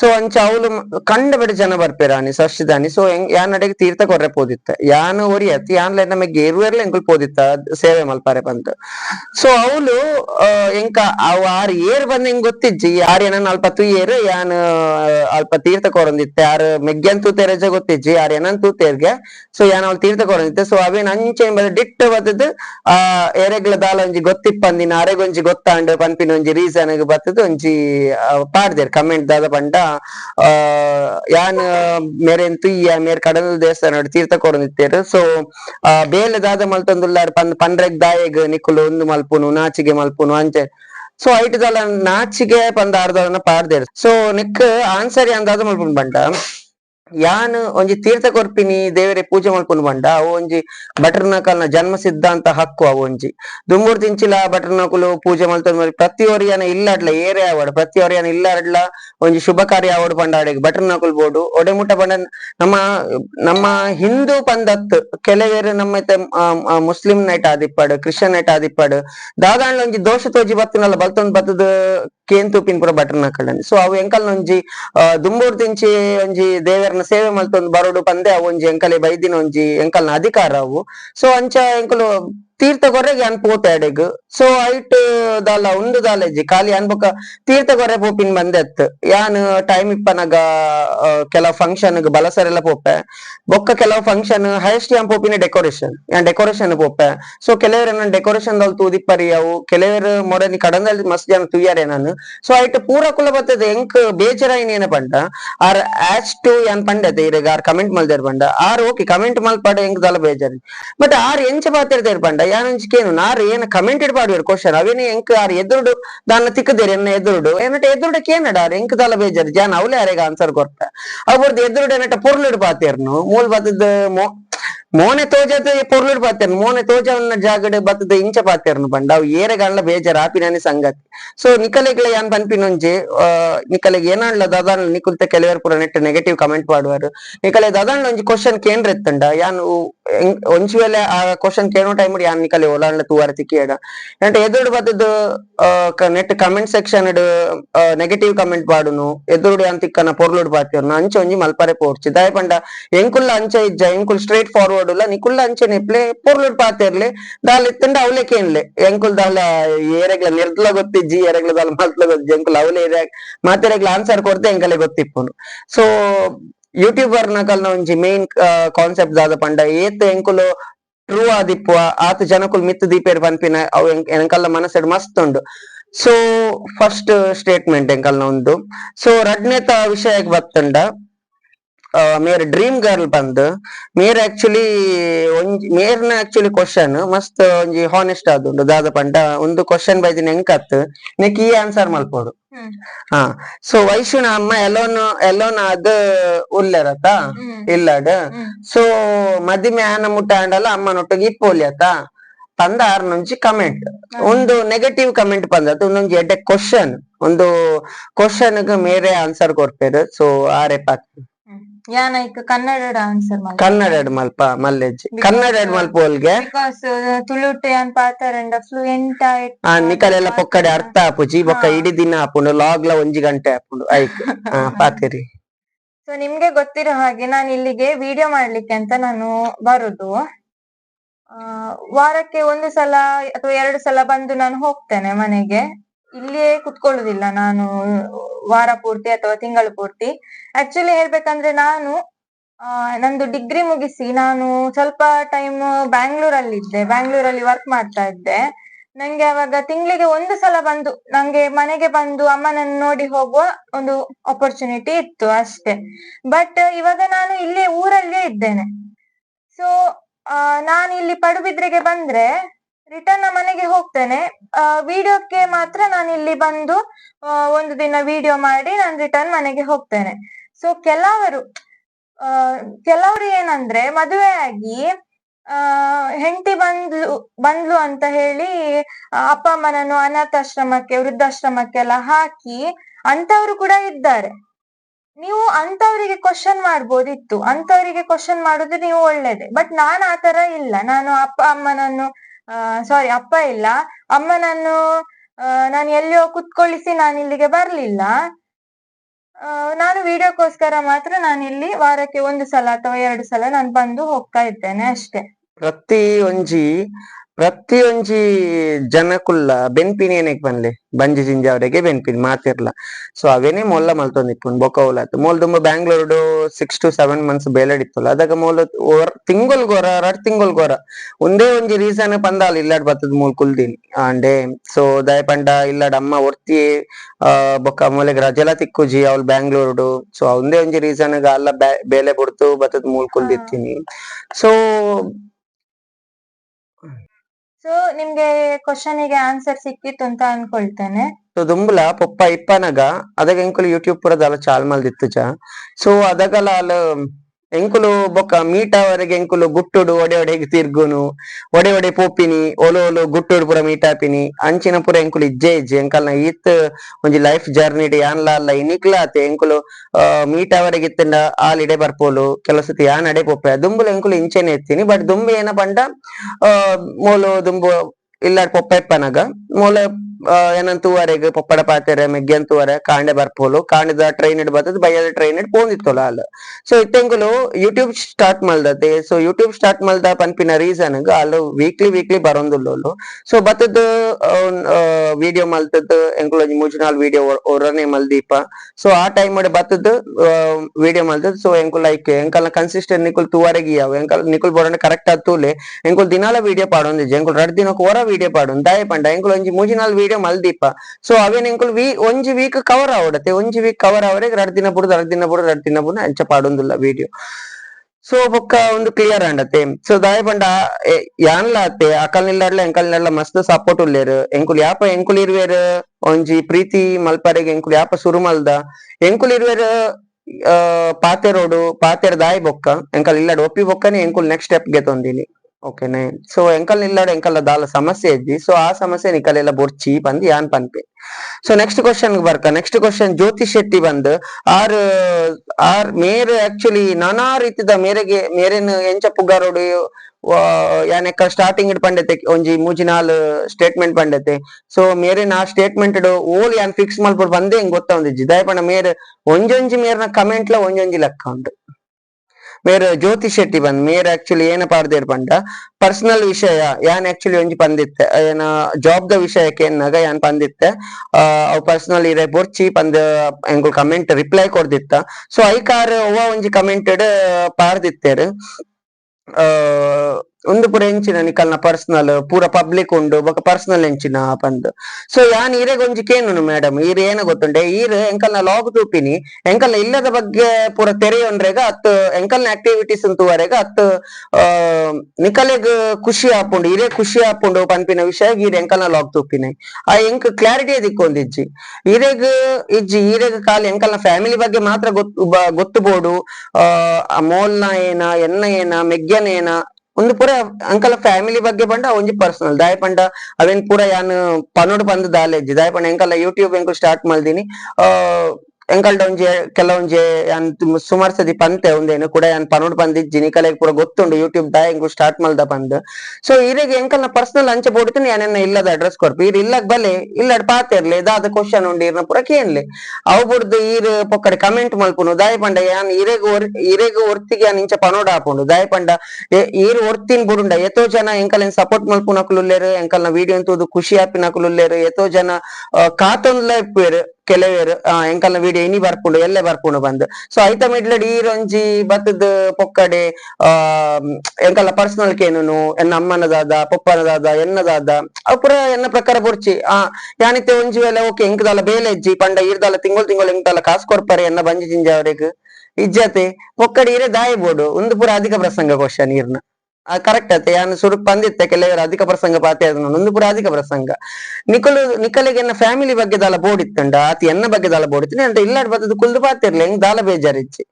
ಸೊ ಅಂಚ ಅವಳು ಕಂಡ ಬಿಡ ಜನ ಬರ್ಪೇರಾನಿ ಸಷ್ಟಿದಾನಿ ದಾನಿ ಸೊ ಹೆಂಗ್, ಯಾನ್ ಅಡೆಗೆ ತೀರ್ಥ ಕೊರ್ರೆ ಪೋದಿತ್ತ? ಯಾನ್ ಒರಿಯತ್, ಯಾನ್ ನಮಗೆ ಗೆರುವೆರ್ಲ ಎಂಕುಲ್ ಪೋದಿತ್ತ? ಸೇವೆ ಮಲ್ಪಾರೆ ಬಂತ ಸೊ ಅವಳು ಎಂಕ, ಅವ್ ಆರ್ ಏರ್ ಬಂದ್ ಹೆಂಗ್ ಗೊತ್ತಿಜ್ಜಿ? ಯಾರ್ ಏನನ್ ಅಲ್ಪ ತುಯ್ಯೇರು ಯಾನ್ ಅಲ್ಪ ತೀರ್ಥ ಕೊರಂದಿತ್ತ. ಯಾರು ಮೆಗ್ಗ್ಯನ್ ತೂತೆರಜ ಗೊತ್ತಿಜ್ಜಿ, ಯಾರ್ ಏನನ್ ತೂತೇರ್ಗೆ ಸೊ ಯಾನ್ ಅವ್ಳು ತೀರ್ಥ ಕೊರೊಂದಿತ್ತೆ. ಸೊ ಅವೇನ್ ಅಂಚೆ ಎಂಬುದು ಡಿಟ್ಟು ಬತ್ತದು ಆ ಎರೆಗ್ಲ ದಾಲ ಒಂಜಿ ಗೊತ್ತಿಪ್ಪಂದಿನ ಅರೆಗೊಂಜಿ ಗೊತ್ತಾಂಡ್ ಪನ್ಪಿನ ಒಂಜಿ ರೀಸನ್ ಬತ್ತದು ಒಂಜಿ ಪಾಡ್ದೇರ್ ಕಮೆಂಟ್ ದಾದ ಪಂಡ ಯಾನ್ ಮೇರೆನ್ ತುಯ್ಯ ಮೇರ್ ಕಡಲ ದೇವಸ್ಥಾನ ತೀರ್ಥ ಕೊರೊಂದಿತ್ತೇರು ಸೊ ಬೇಲೆ ದಾದ ಮಲ್ತೊಂದುಲ್ಲಾರ್ ಪಂದ್ ಪಂಡ್ರೆಗ್ ದಾಯೆಗ್ ನಿಕುಲು ಒಂದು ಮಲ್ಪುನು, ನಾಚಿಗೆ ಮಲ್ಪುನು ಅಂಚೆ. ಸೊ ಐಟ್ ದಾಲ ನಾಚಿಗೆ ಪಂದ ಆರ್ದವನ್ನ ಪಾಡ್ದೇರ್. ಸೊ ನಿಕ್ ಆನ್ಸರ್ ಅಂದಾದ ಮಲ್ಪುನ್ ಬಂಡ ಯಾನ್ ಒಂಜಿ ತೀರ್ಥ ಕೊರ್ಪಿನಿ ದೇವರೇ ಪೂಜೆ ಮಾಡ್ಕೊಂಡು ಬಂಡ ಅವು ಒಂಜಿ ಬಟರ್ನಕಲ್ನ ಜನ್ಮ ಸಿದ್ಧಾಂತ ಹಕ್ಕು ಅವು ಒಂಜಿ. ದುಂಬೂರ್ ತಿಂಚಿಲ ಬಟರ್ನಕುಲು ಪೂಜೆ ಮಲ್ತೊಂದು ಪ್ರತಿ ಒರಿಯನ ಇಲ್ಲಡ್ಲ, ಏರೆ ಆವಡ್, ಪ್ರತಿ ಒರಿಯನ ಇಲ್ಲಡ್ಲ ಒಂಜಿ ಶುಭ ಕಾರ್ಯ ಆವಡ್ ಭಟ್ರ ಬಟರ್ನಕುಲ್ ಬೋಡು. ಒಡೆ ಮುಟ್ಟ ಪಂಡ ನಮ್ಮ ನಮ್ಮ ಹಿಂದೂ ಪಂದತ್ ಕೆಲವೇರು ನಮ್ಮ ಮುಸ್ಲಿಂ ನೈಟ್ ಆದಿಪ್ಪಡ್, ಕ್ರಿಶ್ಚಿಯನ್ ನೈಟ್ ಆದಿಪ್ಪಡ್ ದಾದಾಂಡ್ಲ ಒಂಜಿ ದೋಷ ತೋಜಿ ಬತ್ತನಲ್ಲ ಬಲ್ತೊಂದು ಬತ್ತದ ಕೇನ್ ತೂಪಿನ್ ಪುರ ಬಟರ್ನಕಲ್ ಸೊ ಅವು ಎಂಕಲ್ನ ಒಂಜಿ ಆ, ದುಂಬೂರ್ ತಿಂಚಿ ಒಂಜಿ ದೇವರನ ಸೇವೆ ಮಲ್ತೊಂದು ಬರೋಡು ಪಂದೆ ಅವು ಒಂಜಿ ಎಂಕಲೆ ಬೈದಿನ ಒಂಜಿ ಎಂಕಲ್ನ ಅಧಿಕಾರ ಅವು ಸೊ ಅಂಚ ಎಂಕುಲು ತೀರ್ಥ ಕೊರೆ ಅನ್ ಪೋತೆ ಅಡೆಗ್. ಸೊ ಐಟ್, ದಾಲ ಉಂದು ದಾಲ ಇಜ್ಜಿ, ಖಾಲಿ ಅನ್ಬೊಕ ತೀರ್ಥ ಕೊರೆ ಪೋಪಿನ್ ಬಂದೆತ್ ಯಾನ್ ಟೈಮ್ ಇಪ್ಪನಗ ಕೆಲ ಕೆಲವು ಫಂಕ್ಷನ್ ಬಲಸರೆಲ್ಲ ಪೋಪೆ. ಬೊಕ್ಕ ಕೆಲವು ಫಂಕ್ಷನ್ ಹೈಯೆಸ್ಟ್ ಯಾನ್ ಪೋಪಿನ ಡೆಕೋರೇಷನ್ ಯಾನ್ ಡೆಕೋರೇಷನ್ ಪೋಪೆ. ಸೊ ಕೆಲವರು ಡೆಕೋರೇಷನ್ ದಲ್ ತೂದಿಪ್ಪರಿ ಅವು ಕೆಲವರು ಮೊಡನಿ ಕಡಂದಲ್ಲಿ ಮಸ್ತ್ ಜನ ತುಯ್ಯಾರೆ ನಾನು. ಸೊ ಐಟ್ ಪೂರ ಕುಲ ಬರ್ತದೆ ಎಂಕ್ ಬೇಜರ ಏನ ಪಂಡ? ಆರ್ ಆಸ್ ಟು ಯಾನ್ ಪಂಡತೆ ಇರಗ, ಆರ್ ಕಮೆಂಟ್ ಮಲ್ದೇರ್ ಪಂಡ. ಆರ್ ಓಕೆ ಕಮೆಂಟ್ ಮಲ್ಪಡ ಎಂಕ್ ದಾಲ ಬೇಜಾರಿ. ಬಟ್ ಆರ್ ಎಂಚ ಪಾತಿರ್ದೇರ್ ಪಂಡ. ಯಾನಂಚಿಕೇನು ನಾರು ಏನ ಕಮೆಂಟೆಡ್ ಪಾಡುವೇರು ಕ್ವಶನ್ ಅವೇನೆ ಎಂಕ್ ಆರ್ ಎದುರುಡು? ದಾನ ತಿಕ್ಕದೇರಿ ಎನ್ನ ಎದುರುಡು? ಏನಟ ಎದುರುಡಕ್ಕೆ ಏನಡ ಎಂಕ್ ತಲ ಬೇಜಾರು. ಜಾನ ಅವಲೇ ಯಾರಿಗೆ ಆನ್ಸರ್ ಕೊರ್ತ ಅವ್ರದ್ದು ಎದುರುಡು ಏನಟ ಪೊರ್ಲುಡು ಪಾತೇರ್ನು ಮೂಲ್ ಮೋ ಮೋನೆ ತೋಜದ ಪೊರ್ಲುಡು ಪಾತೆ ಮೋನೆ ತೋಜವನ್ನ ಜಾಗಡೆ ಬತ್ತದ ಇಂಚ ಪಾತೆರ್ನು ಬಂಡ ಅವು ಏರೆಗಳ್ಲ ಬೇಜಾರ ಆಪಿನನೆ ಸಂಗತಿ. ಸೊ ನಿಕಲೆಗಳ ಯಾನ್ ಪನ್ಪಿನೊಂಜಿ ನಿಕಲೆಗೆ ಏನಾಣ್ಲ ದಾದಾನ್ ನಿಕುಲ್ತ ಕೆಲವರ್ ಪುರ ನೆಟ್ ನೆಗೆಟಿವ್ ಕಮೆಂಟ್ ಮಾಡುವರು ನಿಕಲೆ ದಾದಾನ್ ಒಂಜಿ ಕ್ವಶನ್ ಕೇಂದ್ರ ಎತ್ತಂಡ ಯಾನ್ ಒಂಜಿ ವೇಳೆ ಆ ಕ್ವಶನ್ ಕೇಳೋ ಟೈಮ್ ಯಾನ್ ನಿಕಲೆ ಒಲಾಂಡ್ಲ ತೂವಾರ ತಿಕ್ಕಿಯಡ ಎಂಟ ಎದುರುಡು ಬತ್ತದ net comment section negative comment ಪಾಡುನು, ಎದುರುಡು ಯಾನ್ ತಿಕ್ಕನ ಪೊರ್ಲುಡ್ ಪಾತೆರ್ನು ಅಂಚೆ ಒಂಜಿ ಮಲ್ಪರೆ ಪೋರ್ಚಿ. ದಯ ಪಂಡ, ಎಂಕುಲ್ಲ ಅಂಚೆ ಇಜ್ಜ ಎಂಕುಲ್ ಸ್ಟ್ರೇಟ್ ಫಾರ್ವರ್ಡ್ ಅಂಚೆ ನೆಪ್ಲೆ ಪೊರ್ಲುಡು ದಾಲೆ ದಾಲ್ ಇತ್ತಂಡ ಅವಲೆ ಕೇನ್ಲೆ ಎಂಕುಲ್ ದಾಲ ಏರೆಗ್ಲ ನಿರ್ದ್ಲ ಗೊತ್ತಿಜ್ಜಿ, ಏರೆಗ್ಲ ದಾಲ ಮಲ್ತ್ಲ ಗೊತ್ತಿಜ್ಜಿ. ಎಂಕುಲ್ ಅವಲೆ ಏರೆ ಮಾತೆರೆಗ್ಲ ಆನ್ಸರ್ ಕೊಡ್ತೆ, ಎಂಕಲೆ ಗೊತ್ತಿಪ್ಪುನು. ಸೊ ಯೂಟ್ಯೂಬರ್ ನಕಲ್ನ ಒಂಜಿ ಮೇನ್ ಕಾನ್ಸೆಪ್ಟ್ ದಾದ ಪಂಡ, ಏತ್ ಎಂಕುಲು ಟ್ರೂ ಆದಿಪ್ಪುವ, ಆತ ಜನಕುಲ್ ಮಿತ್ತು ದೀಪೇರ್ ಪನ್ಪಿನ, ಅವು ಎಂಕ್- ಎಂಕಲ್ನ ಮನಸ್ಸಡ್ ಮಸ್ತ್ ಉಂಡು. ಸೊ ಫಸ್ಟ್ ಸ್ಟೇಟ್ಮೆಂಟ್ ಎಂಕಲ್ನ ಒಂದು ಸೊ ರಡ್ನೇತ ವಿಷಯಕ್ಕೆ ಬತ್ತಂಡ? ಮೇರ್ ಡ್ರೀಮ್ ಗರ್ಲ್ ಬಂದ್ ಮೇರ್ ಆಕ್ಚುಲಿ ಒಂಜಿ ಮೇರ್ನ ಆಕ್ಚುಲಿ ಕ್ವಶನ್ ಮಸ್ತ್ ಒಂಜಿ ಹಾನೆಸ್ಟ್ ಆದುಂಡು ದಾದ ಪಂಡ ಒಂದು ಕ್ವಶನ್ ಬೈದಿನ ಎಂಕತ್ ನೆಕ್ ಈ ಆನ್ಸರ್ ಮಲ್ಪೋಡು. ಹಾ ಸೊ ವೈಶುನ ಅಮ್ಮ ಎಲೋನ್ ಎಲೋನ್ ಅದ್ ಉಲ್ಲೆರತ. ಇಲ್ಲಡ್. ಸೊ ಮದಿಮೆ ಆನ ಮುಟ್ಟಾಂಡಲ ಅಮ್ಮನೊಟ್ಟಿಗೆ ಇಪ್ಪೋಲಿಯತ ಪಂದ ಆರ್ నుంచి ಕಮೆಂಟ್ ಒಂದು ನೆಗೆಟಿವ್ ಕಮೆಂಟ್ ಪಂದತ್ ಒಂದೊಂದು ಎಡ್ಡೆ ಕ್ವಶನ್ ಒಂದು ಕ್ವಶನ್ ಮೇರೆ ಆನ್ಸರ್ ಕೊಡ್ತೇರ ಸೊ ಆರೆ ಹ್ಮ್. ಯಾನ ಈಗ ಕನ್ನಡ ಆನ್ಸರ್ ಮಾಡಿ ಕನ್ನಡ ಮಲ್ಪ ಮಲ್ಲೆಜ್ಜಿ ಕನ್ನಡ ಮಲ್ಪೋಲ್ಗೆ ಬಿಕಾಸ್ ತುಳುಟೆ ಅನ್ ಪಾತಾರಂಡ ಫ್ಲೂಯೆಂಟ್ ಆ ನಿಕಲೆಲ್ಲ ಪೊಕ್ಕಡೆ ಅರ್ಥ ಆಪುಜಿ. ಬೊಕ್ಕ ಇಡೀ ದಿನ ಆಪುಂಡು ಲಾಗ್ಲ ಒಂಜಿ ಗಂಟೆ ಆಪುಂಡು ಆಯ್ತು. ಆ ಪಾತಿರಿ. ಸೊ ನಿಮ್ಗೆ ಗೊತ್ತಿರೋ ಹಾಗೆ ನಾನು ಇಲ್ಲಿಗೆ ವಿಡಿಯೋ ಮಾಡ್ಲಿಕ್ಕೆ ಅಂತ ನಾನು ಬರುದು. ವಾರಕ್ಕೆ ಒಂದು ಸಲ ಅಥವಾ ಎರಡು ಸಲ ಬಂದು ನಾನು ಹೋಗ್ತೇನೆ ಮನೆಗೆ. ಇಲ್ಲಿಯೇ ಕುತ್ಕೊಳ್ಳುದಿಲ್ಲ. ನಾನು ವಾರ ಪೂರ್ತಿ ಅಥವಾ ತಿಂಗಳು ಪೂರ್ತಿ. ಆಕ್ಚುಲಿ ಹೇಳ್ಬೇಕಂದ್ರೆ ನಾನು ನಂದು ಡಿಗ್ರಿ ಮುಗಿಸಿ ನಾನು ಸ್ವಲ್ಪ ಟೈಮ್ ಬ್ಯಾಂಗ್ಳೂರಲ್ಲಿ ಇದ್ದೆ. ಬ್ಯಾಂಗ್ಳೂರಲ್ಲಿ ವರ್ಕ್ ಮಾಡ್ತಾ ಇದ್ದೆ. ನಂಗೆ ಅವಾಗ ತಿಂಗಳಿಗೆ ಒಂದು ಸಲ ಬಂದು, ನಂಗೆ ಮನೆಗೆ ಬಂದು ಅಮ್ಮನನ್ನು ನೋಡಿ ಹೋಗುವ ಒಂದು ಅಪರ್ಚುನಿಟಿ ಇತ್ತು ಅಷ್ಟೇ. ಬಟ್ ಇವಾಗ ನಾನು ಇಲ್ಲೇ ಊರಲ್ಲೇ ಇದ್ದೇನೆ. ಸೊ ನಾನು ಇಲ್ಲಿ ಪಡುಬಿದ್ರೆಗೆ ಬಂದ್ರೆ ರಿಟರ್ನ್ ಮನೆಗೆ ಹೋಗ್ತೇನೆ. ವಿಡಿಯೋಕ್ಕೆ ಮಾತ್ರ ನಾನು ಇಲ್ಲಿ ಬಂದು ಒಂದು ದಿನ ವಿಡಿಯೋ ಮಾಡಿ ನಾನು ರಿಟರ್ನ್ ಮನೆಗೆ ಹೋಗ್ತೇನೆ. ಸೊ ಕೆಲವರು ಕೆಲವರು ಏನಂದ್ರೆ ಮದುವೆ ಆಗಿ, ಆ, ಹೆಂಡತಿ ಬಂದ್ಲು ಬಂದ್ಲು ಅಂತ ಹೇಳಿ, ಅಪ್ಪ ಅಮ್ಮನನ್ನು ಅನಾಥಾಶ್ರಮಕ್ಕೆ ವೃದ್ಧಾಶ್ರಮಕ್ಕೆಲ್ಲ ಹಾಕಿ ಅಂತವರು ಕೂಡ ಇದ್ದಾರೆ. ನೀವು ಅಂತವರಿಗೆ ಕ್ವಶನ್ ಮಾಡ್ಬೋದಿತ್ತು. ಅಂತವರಿಗೆ ಕ್ವಶನ್ ಮಾಡುದು ನೀವು ಒಳ್ಳೇದೆ. ಬಟ್ ನಾನು ಆತರ ಇಲ್ಲ. ನಾನು ಅಪ್ಪ ಅಮ್ಮನನ್ನು ಸಾರಿ ಅಪ್ಪ ಇಲ್ಲ. ಅಮ್ಮನನ್ನು ನಾನು ನಾನು ಎಲ್ಲಿಯೋ ಕುತ್ಕೊಳ್ಳಿಸಿ ನಾನು ಇಲ್ಲಿಗೆ ಬರ್ಲಿಲ್ಲ. ನಾನು ವಿಡಿಯೋಕ್ಕೋಸ್ಕರ ಮಾತ್ರ ನಾನು ಇಲ್ಲಿ ವಾರಕ್ಕೆ ಒಂದು ಸಲ ಅಥವಾ ಎರಡು ಸಲ ನಾನು ಬಂದು ಹೋಗ್ತಾ ಇದ್ದೇನೆ ಅಷ್ಟೇ. ಪ್ರತಿ ಒಂಜಿ ಪ್ರತಿ ಒಂಜಿ ಜನಕುಲ್ಲ ಬೆನ್ಪಿನಿ ಏನಕ್ ಬನ್ಲೆ ಬಂಜಿ ಜಿಂಜ ಅವರಿಗೆ ಬೆನ್ಪಿನಿ, ಮಾತಿರ್ಲ. ಸೊ ಅವೇನೆ ಮೊಲ್ಲ ಮಲ್ತೊಂದಿಪ್ಪುನ್ ಬೊಕ ಉಲಾತ್ ಮೋಲ್ ತುಂಬ ಬ್ಯಾಂಗ್ಳೂರ್ಡು ಸಿಕ್ಸ್ ಟು ಸೆವೆನ್ ಮಂತ್ಸ್ ಬೇಲಡಿತ್ತಲ್ಲ. ಅದಾಗ ಮೋಲ್ ತಿಂಗೊಲ್ ಗೊರ ರಡ್ ತಿಂಗೊಲ್ ಗೊರ ಒಂದೇ ಒಂಜಿ ರೀಸನ್ ಪಂದಾಲ್ ಇಲ್ಲಾಡ್ ಬತ್ತದ ಮೂಲ್ ಕುಲ್ದಿನಿ. ಆಂಡೆ, ಸೊ ದಯ ಪಂಡ ಇಲ್ಲಾಡ್ ಅಮ್ಮ ಒರ್ತಿ ಬೊಕ್ಕ ಮೂಲೆಗ್ ರಜಲ ತಿಕ್ಕುಜಿ ಅವ್ಳು ಬ್ಯಾಂಗ್ಳೂರ್ಡು ಸೊ ಒಂದೇ ಒಂಜಿ ರೀಸನ್ ಅಲ್ಲ ಬೇಲೆ ಬುಡ್ತು ಬತ್ತದ ಮೂಲ್ ಕುಲ್ದಿತ್ತೀನಿ. ಸೊ ಸೊ ನಿಮ್ಗೆ ಕ್ವಶನ್ಗೆ ಆನ್ಸರ್ ಸಿಕ್ಕಿತ್ತು ಅಂತ ಅನ್ಕೊಳ್ತೇನೆ. ಸೊ ದುಂಬುಲ, ಪೊಪ್ಪ ಇಪ್ಪನಗ ಅದಗ ಎಂಕುಲು ಯೂಟ್ಯೂಬ್ ಪುರದ ಅಲ್ಲ ಚಾಲ್ ಮಲ್ದಿತ್ತುಜ ಸೊ ಅದಗಲ ಅಲ ಎಂಕುಲು ಬೊಕ್ಕ ಮೀಟಾವರೆಗೆ ಎಂಕುಲು ಗುಟ್ಟುಡು ಒಡೆ ಒಡೆ ತಿರ್ಗುನು, ಒಡೆ ಒಡೆ ಪೋಪಿನಿ, ಒಲು ಒಲು ಗುಟ್ಟುಡು ಪುರ ಮೀಟಾಪಿನಿ, ಅಂಚಿನ ಪುರ ಎಂಕುಲು ಇಜ್ಜೆ ಇಜ್ಜೆ, ಎಂಕಲ್ನ ಈತ್ ಒಂಜಿ ಲೈಫ್ ಜರ್ನಿ ಡಿ ಯಾನ್ಲ ಅಲ್ಲ ಇನಿಕ್ಲಾತೆ ಎಂಕುಲು ಇತ್ತಂಡ ಆಲ್ ಆಲಿಡೆ ಬರ್ಪೋಲು, ಕೆಲಸತಿ ಯಾನ್ ಅಡೆ ಪೊಪ್ಪೆ ದುಂಬುಲು ಎಂಕುಲು ಇಂಚೆನೆ ಎತ್ತೀನಿ, ಬಟ್ ದುಂಬು ಏನ ಪಂಡ ಮೂಲು ದುಂಬು ಇಲ್ಲ ಪೊಪ್ಪ ಇಪ್ಪನಗ, ಮೂಲ ಏನಂತುವರೆಗೆ ಪಪ್ಪಡ ಪಾತೆರೆ ಮೆಗ್ಗೆಂತುವರೆ ಕಾಂಡೆ ಬರ್ಪೋಲು. ಕಾಂಡೆದ ಟ್ರೈನ್ ಇಡ್ ಬರ್ತದ ಬಯ್ಯದ ಟ್ರೈನ್ ಇಡ್ ಪೋಂದಿತ್ತೋಲ ಅಲ್ಲ. ಸೊ ಇತ್ತೆಂಗುಲು ಯೂಟ್ಯೂಬ್ ಸ್ಟಾರ್ಟ್ ಮಲ್ದತೆ ಸೊ ಯೂಟ್ಯೂಬ್ ಸ್ಟಾರ್ಟ್ ಮಲ್ದ ಪನ್ಪಿನ ರೀಸನ್ ಅಲ್ಲ ವೀಕ್ಲಿ ವೀಕ್ಲಿ ಬರೊಂದುಲ್ಲೋಲು. ಸೊ ಬತ್ತದ ವಿಡಿಯೋ ಮಲ್ತದ ಎಂಕುಲು ಒಂಜಿ ಮೂಜಿ ವಿಡಿಯೋ ಒರನೆ ಮಲ್ದೀಪ. ಸೊ ಆ ಟೈಮ್ ಅಡ್ ಬತ್ತದ ವಿಡಿಯೋ ಮಲ್ತದ ಸೊ ಎಂಕುಲ್ ಲೈಕ್ ಎಂಕಲ್ನ ಕನ್ಸಿಸ್ಟೆಂಟ್ ನಿಕುಲ್ ತುವರೆಗೆ ಯಾವು ಎಂಕಲ್, ನಿಕುಲ್ ಬರೋಣ ಕರೆಕ್ಟ್ ಆತೂಲೆ ಎಂಕುಲ್ ದಿನಾಲ ವಿಡಿಯೋ ಪಾಡೊಂದಿಜೆ ಎಂಕುಲ್ ರಡ್ ದಿನಕ್ಕೆ ಹೊರ ವಿಡಿಯೋ ಪಾಡೊಂದು. ದಾಯ ಪಂಡ. ಎಂಕುಲ್ ಒಂಜಿ ನಾಲ್ ವಿಡಿಯೋ ಮಲ್ದೀಪ. ಸೊ ಅವೇನ್ ಎಂಕುಲ್ ವಿ, ಒಂಜಿ ವೀಕ್ ಕವರ್ ಆವಡತೆ ಒಂಜಿ ವೀಕ್ ಕವರ್ ಆವರೆಗೆ ರಡ್ ದಿನ ಬಿಡುದು, ರಡ್ ದಿನ ಬಿಡುದು, ರಡ್ ದಿನ ಅಂಚ ಪಾಡೊಂದುಲ್ಲ ವಿಡಿಯೋ ಸೊ ಬೊಕ್ಕ ಒಂದು ಕ್ಲಿಯರ್ ಅಂಡತೆ ಸೊ ದಾಯ ಪಂಡ ಯಾನ್ಲ ಅತ್ತೆ ಎಂಕಲ್ ನಿಲ್ಲಾಡ್ಲ ಮಸ್ತ್ ಸಪೋರ್ಟ್ ಉಲ್ಲೇರು. ಎಂಕುಲ್ ಯಾಪ ಎಂಕುಲ್ ಇರುವೆರ್? ಒಂಜಿ ಪ್ರೀತಿ ಮಲ್ಪರೆಗೆ ಎಂಕುಲ್ ಯಾಪ ಸುರು ಮಲ್ದ? ಎಂಕುಲ್ ಇರುವೆರ್, ಆ, ಪಾತೆರೋಡು, ಪಾತೆರ್ ದಾಯ್ ಬೊಕ್ಕ. ಎಂಕಲ್ ಇಲ್ಲಾಡ್ ಒಪ್ಪಿ ಬೊಕ್ಕನೆ ಎಂಕುಲ್ ನೆಕ್ಸ್ಟ್ ಸ್ಟೆಪ್ಗೆ ತೊಂದಿನಿ. ಓಕೆನೆ ಸೊ ಎಂಕಲ್ ನಿಲ್ಲಾಡ್ ಎಂಕಲ್ಲ ದಾಲ ಸಮಸ್ಯೆ ಇದ್ದಿ ಸೊ ಆ ಸಮಸ್ಯೆ ನಿಕಲೆಲ್ಲ ಬೊರ್ಚಿ ಬಂದು ಯಾನ್ ಪನ್ಪೆ. ಸೊ ನೆಕ್ಸ್ಟ್ ಕ್ವಶನ್ ಬರ್ಕ. ನೆಕ್ಸ್ಟ್ ಕ್ವಶನ್ ಜ್ಯೋತಿ ಶೆಟ್ಟಿ ಬಂದು, ಆರ್ ಆರ್ ಮೇರೆ ಆಕ್ಚುಲಿ ನಾನಾ ರೀತಿದ ಮೇರೆಗೆ, ಮೇರೆನ್ ಎಂಚ ಪುಗಾರೋಡು ಯಾನೆಕ್ಕ ಸ್ಟಾರ್ಟಿಂಗ್ ಇಡ್ ಪಂಡತೆ, ಒಂಜಿ ಮೂಜಿನಾಲ್ ಸ್ಟೇಟ್ಮೆಂಟ್ ಪಂಡತೆ. ಸೊ ಮೇರೆನ್ ಆ ಸ್ಟೇಟ್ಮೆಂಟ್ ಓಲ್ ಯಾನ್ ಫಿಕ್ಸ್ ಮಲ್ಪಡ್ ಬಂದೆ ಹಿಂಗ್ ಗೊತ್ತಾ ಒಂದಿಜ್ಜಿ ದಯ ಪಂಡ ಮೇರೆ ಒಂಜೊಂಜಿ ಮೇರ್ನ ಕಮೆಂಟ್ ಲ ಒಂಜೊಂಜಿ ಲೆಕ್ಕ ಉಂಟು. ಜ್ಯೋತಿ ಶೆಟ್ಟಿ ಬಂದ್, ಮೇರೆ ಆಕ್ಚುಲಿ ಏನ ಪಾಡ್ದೇರ್ ಪಂಡ ಪರ್ಸನಲ್ ವಿಷಯ, ಯಾನ್ ಆಕ್ಚುಲಿ ಒಂಜಿ ಪಂದಿತ್ತೆ, ಏನ ಜಾಬ್ ದ ವಿಷಯಕ್ಕೆ ನಗ ಯಾನ್ ಪಂದಿತ್ತೆ ಅವ್ ಪರ್ಸನಲ್ ಇರೆ ಬೊರ್ಚಿ ಪಂದ್ ಎಂಗುಲ್ ಕಮೆಂಟ್ ರಿಪ್ಲೈ ಕೊಡ್ದಿತ್ತ. ಸೊ ಐಕಾರ್ ಒವ ಒಂಜಿ ಕಮೆಂಟೆಡ್ ಪಾರ್ದಿತ್ತೇರ್ ಆ ಉಂದು ಪೂರ ಎಂಚಿನ ನಿಕಲ್ನ ಪರ್ಸನಲ್ ಪೂರ ಪಬ್ಲಿಕ್ ಉಂಡು, ಬೊಕ ಪರ್ಸನಲ್ ಎಂಚಿನ ಪಂದ್. ಸೊ ಯಾನ್ ಈರೆಗ್ ಒಂಜಿ ಕೇನುನು ಮೇಡಮ್ ಈರ್ ಏನ ಗೊತ್ತುಂಡೆ? ಈರ್ ಎಂಕಲ್ನ ಲಾಗ್ ತೂಪಿನಿ ಎಂಕಲ್ನ ಇಲ್ಲದ ಬಗ್ಗೆ ಪೂರ ತೆರೆಯೊಂಡ್ರೆಗ ಅತ್ ಎಂಕಲ್ನ ಆಕ್ಟಿವಿಟೀಸ್ ತೂವರೆಗ ಅತ್ ನಿಕಲೆಗ್ ಖುಷಿ ಆಪುಂಡು ಇರೇ ಖುಷಿ ಆಪುಂಡು ಪನ್ಪಿನ ವಿಷಯ ಈರ್ ಎಂಕಲ್ನ ಲಾಗ್ ತೂಪಿನಿ. ಆ ಎಂಕ್ ಕ್ಲಾರಿಟಿ ದಿಕ್ಕೊಂದಿಜ್ಜಿ ಈರೆಗ್ ಇಜ್ಜಿ ಈರೆಗ್ ಕಾಲಿ ಎಂಕಲ್ನ ಫ್ಯಾಮಿಲಿ ಬಗ್ಗೆ ಮಾತ್ರ ಗೊತ್ತು, ಬ- ಗೊತ್ತುಬೋಡು. ಆ ಆ ಮೋಲ್ನ ಏನ, ಎನ್ನ ಏನ, ಮೆಗ್ಗನ ಏನ ಒಂದು ಪೂರ ಅಂಕಲ ಫ್ಯಾಮಿಲಿ ಬಗ್ಗೆ ಪಂಡ, ಒಂಜಿ ಪರ್ಸನಲ್ ದಾಯ ಪಂಡ, ಅವೇನ್ ಪೂರ ಯಾನ್ ಪನ್ನೋಡು ಪಂದ್ ದಾಲೆಜ್ಜಿ. ದಾಯ ಪಂಡ, ಎಂಕಲ್ಲ ಯೂಟ್ಯೂಬ್ ಎಂಕಲ್ ಸ್ಟಾರ್ಟ್ ಮಲ್ದಿನಿ. ಆ ಎಂಕಲ್ಡ ಒಂಜಿ ಕೆಲವೊಂಜೆ ತುಮ್ ಸುಮಾರ್ ಪಂತೆ ಒಂದೇನು, ಕೂಡ ಯಾನ್ ಪನ್ನೋಡು ಪಂದಿಜ್ಜಿ ನಿಕಲೆಗ್ ಪೂರ ಗೊತ್ತುಂಡು ಯೂಟ್ಯೂಬ್ ಎಂಕು ಸ್ಟಾರ್ಟ್ ಮಲ್ದ ಬಂದ್ ಸೊ ಈರೆಗ್ ಎಂಕಲ್ನ ಪರ್ಸನಲ್ ಅಂಚೆ ಬೋಡ್ತೀನಿ ಯಾನೆನ್ನ ಇಲ್ಲದ ಅಡ್ರೆಸ್ ಕೊಡ್ಪಿ. ಈರ್ ಇಲ್ಲಗ್ ಬಲೆ, ಇಲ್ಲಡ್ ಪಾತೆರ್ಲೆ ದಾದ ಕ್ವಶನ್ ಉಂಡು ಇರ್ನ ಪೂರ ಕೇನ್ಲೆ. ಅವು ಬುಡ್ದು ಈರ್ ಪೊಕ್ಕಡೆ ಕಮೆಂಟ್ ಮಲ್ಪುನು ದಾಯ ಪಂಡ ಯಾನ್ ಇರೆಗ್ ಒರ್, ಇರೆಗ್ ಒರ್ತಿಗೆ ಯಾನ್ ಇಂಚ ಪನೋಡ ಆಪುಂಡು ದಾಯ ಪಂಡ ಈರ್ ಒರ್ತಿನ್ ಬುಡುಂಡ ಎತೋ ಜನ ಎಂಕಲೆನ್ ಸಪೋರ್ಟ್ ಮಲ್ಪುನಕುಲುಲ್ಲೇರು, ಎಂಕಲ್ನ ವಿಡಿಯೋ ಅಂತೂ ಖುಷಿ ಆಪಿನಕುಲುಲ್ಲೇರು ಎತೋ ಜನ ಕಾತೊಂದ್ಲ ಇಪ್ಪೇರು ಕೆಲವೇರು ಎಂಕಲ್ನ ವಿಡಿಯೋ ಇನಿ ಬರ್ಪುಂಡು ಎಲ್ಲೆ ಬರ್ಪುಂಡು ಬಂದು. ಸೊ ಐತ ಮಿಡ್ಲಡ್ ಈರೊಂಜಿ ಬತ್ತದ ಪೊಕ್ಕಡೆ, ಆ ಎಂಕಲ್ಲ ಪರ್ಸನಲ್ ಕೇನುನು ಎನ್ನ ಅಮ್ಮನದಾದ ಪೊಪ್ಪನದಾದ, ಎನ್ನದಾದ ಪೂರ ಎನ್ನ ಪ್ರಕಾರ ಬುರ್ಚಿ. ಆ, ಯಾನಿತ್ತೆ ಒಂಜಿ ವೇಳೆ ಓಕೆ ಎಂಕದಲ್ಲ ಬೇಲೆ ಇಜ್ಜಿ, ಪಂಡ ಇರ್ದಲ್ಲ ತಿಂಗಳು ತಿಂಗಳು ಎಂಕದಾಲ ಕಾಸು ಕೊರ್ಪರೆ ಎನ್ನ ಬಂಜಿ ಜಿಂಜಿ ಅವ್ರಿಗೆ. ಇಜ್ಜತೆ, ಪೊಕ್ಕಡೆ ಇರೆ ದಾಯಿ ಬೋಡು. ಒಂದು ಪೂರ ಅಧಿಕ ಪ್ರಸಂಗ ಕ್ವಶನ್ ಈರ್ನ ಕರೆಕ್ಟ್ ಅತ್ತೆ. ಯಾನು ಸುರುಕ್ ಪಂದಿತ್ತೆ ಕೆಲವರ ಅಧಿಕ ಪ್ರಸಂಗ ಪಾತೆ ಒಂದು ಪುರ ಅಧಿಕ ಪ್ರಸಂಗ. ನಿಕಲು ನಿಕಲಿಗೆ ಎನ್ನ ಫ್ಯಾಮಿಲಿ ಬಗ್ಗೆ ದಾಲ ಬೋರ್ಡ್ ಇತ್ತಂಡ. ಆತಿ ಎನ್ನ ಬಗ್ಗೆ ದಾಲ ಬೋರ್ಡ್ ಇತ್ತು? ಅಂತ ಇಲ್ಲಾಡ್ ಬತ್ತದ ಕುಲ್ದು ಪಾತಿರ್ಲಿ ಹೆಂಗ್ ದಾಲ ಬೇಜಾರಿಚ್ಚಿ.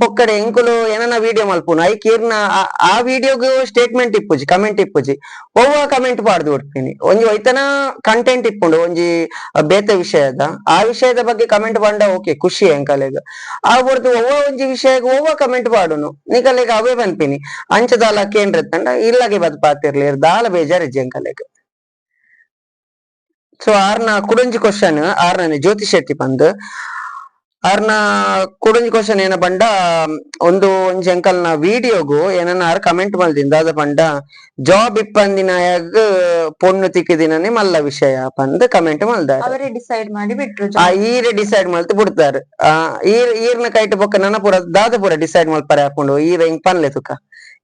ಪೊಕ್ಕಡೆ ಎಂಕುಲು ಏನನ ವಿಡಿಯೋ ಮಲ್ಪುನ. ಐ ಕೀರ್ನ ಆ- ಆ ವಿಡಿಯೋಗೂ ಸ್ಟೇಟ್ಮೆಂಟ್ ಇಪ್ಪುಜಿ ಕಮೆಂಟ್ ಇಪ್ಪುಜಿ. ಒವ್ವ ಕಮೆಂಟ್ ಪಾಡ್ದು ಬಿಡ್ತೀನಿ. ಒಂಜಿ ಒಯ್ತನ ಕಂಟೆಂಟ್ ಇಪ್ಪುಂಡು, ಒಂಜಿ ಬೇತೆ ವಿಷಯದ. ಆ ವಿಷಯದ ಬಗ್ಗೆ ಕಮೆಂಟ್ ಪಂಡ ಓಕೆ ಖುಷಿ ಎಂಕಲೆಗ್ ಆಗ್ಬಿಡ್ತು ಒವ್ವ ಒಂಜಿ ವಿಷಯಗ್ ಒವ್ವ ಕಮೆಂಟ್ ಪಾಡುನು ನಿಕಲೆಗ್ ಅವೇ ಪನ್ಪಿನಿ ಅಂಚದಾಲ ಕೇಂದ್ರತ್ತಂಡ ಇಲ್ಲಗೆ ಬದ್ ಪಾತಿರ್ಲಿ ದಾಲ ಬೇಜಾರಿಜ್ಜಿ ಎಂಕಲೆಗ್ ಸೊ ಆರ್ನ ಕುಡಂಜಿ ಕ್ವಶನ್ ಆರ್ನ ಜ್ಯೋತಿ ಶೆಟ್ಟಿ ಬಂದು. ಆರ್ನ ಕುಡಂಜಿ ಕ್ವಶನ್ ಏನ ಬಂಡ ಒಂದು ಒಂಜಿ ಅಂಕಲ್ನ ವಿಡಿಯೋಗು ಏನನ್ನ ಆರ್ ಕಮೆಂಟ್ ಮಲ್ದಿಂದ ಅದ ಬಂಡ ಜಾಬ್ ಇಪ್ಪಂದಿನಾಯಾಗ ಪೊಣ್ಣು ತಿಕ್ಕಿದಿನೇ ಮಲ್ಲ ವಿಷಯ ಪಂದ್ ಕಮೆಂಟ್ ಮಲ್ದಾರ. ಅವರೇ ಡಿಸೈಡ್ ಮಾಡಿ ಬಿಟ್ರು ಆ ಈರೆ ಡಿಸೈಡ್ ಮಲ್ತು ಬಿಡ್ತಾರೆ. ಆ ಈರ್ ಈರ್ನ ಕೈಟ್ ಬೊಕ್ಕ ನನ್ನ ಪೂರ ದಾದ ಪೂರ ಡಿಸೈಡ್ ಮಲ್ಪರೆ ಹಾಕೊಂಡು ಈರ ಹಿಂಗ್ ಪನ್ಲೆ ತುಕ?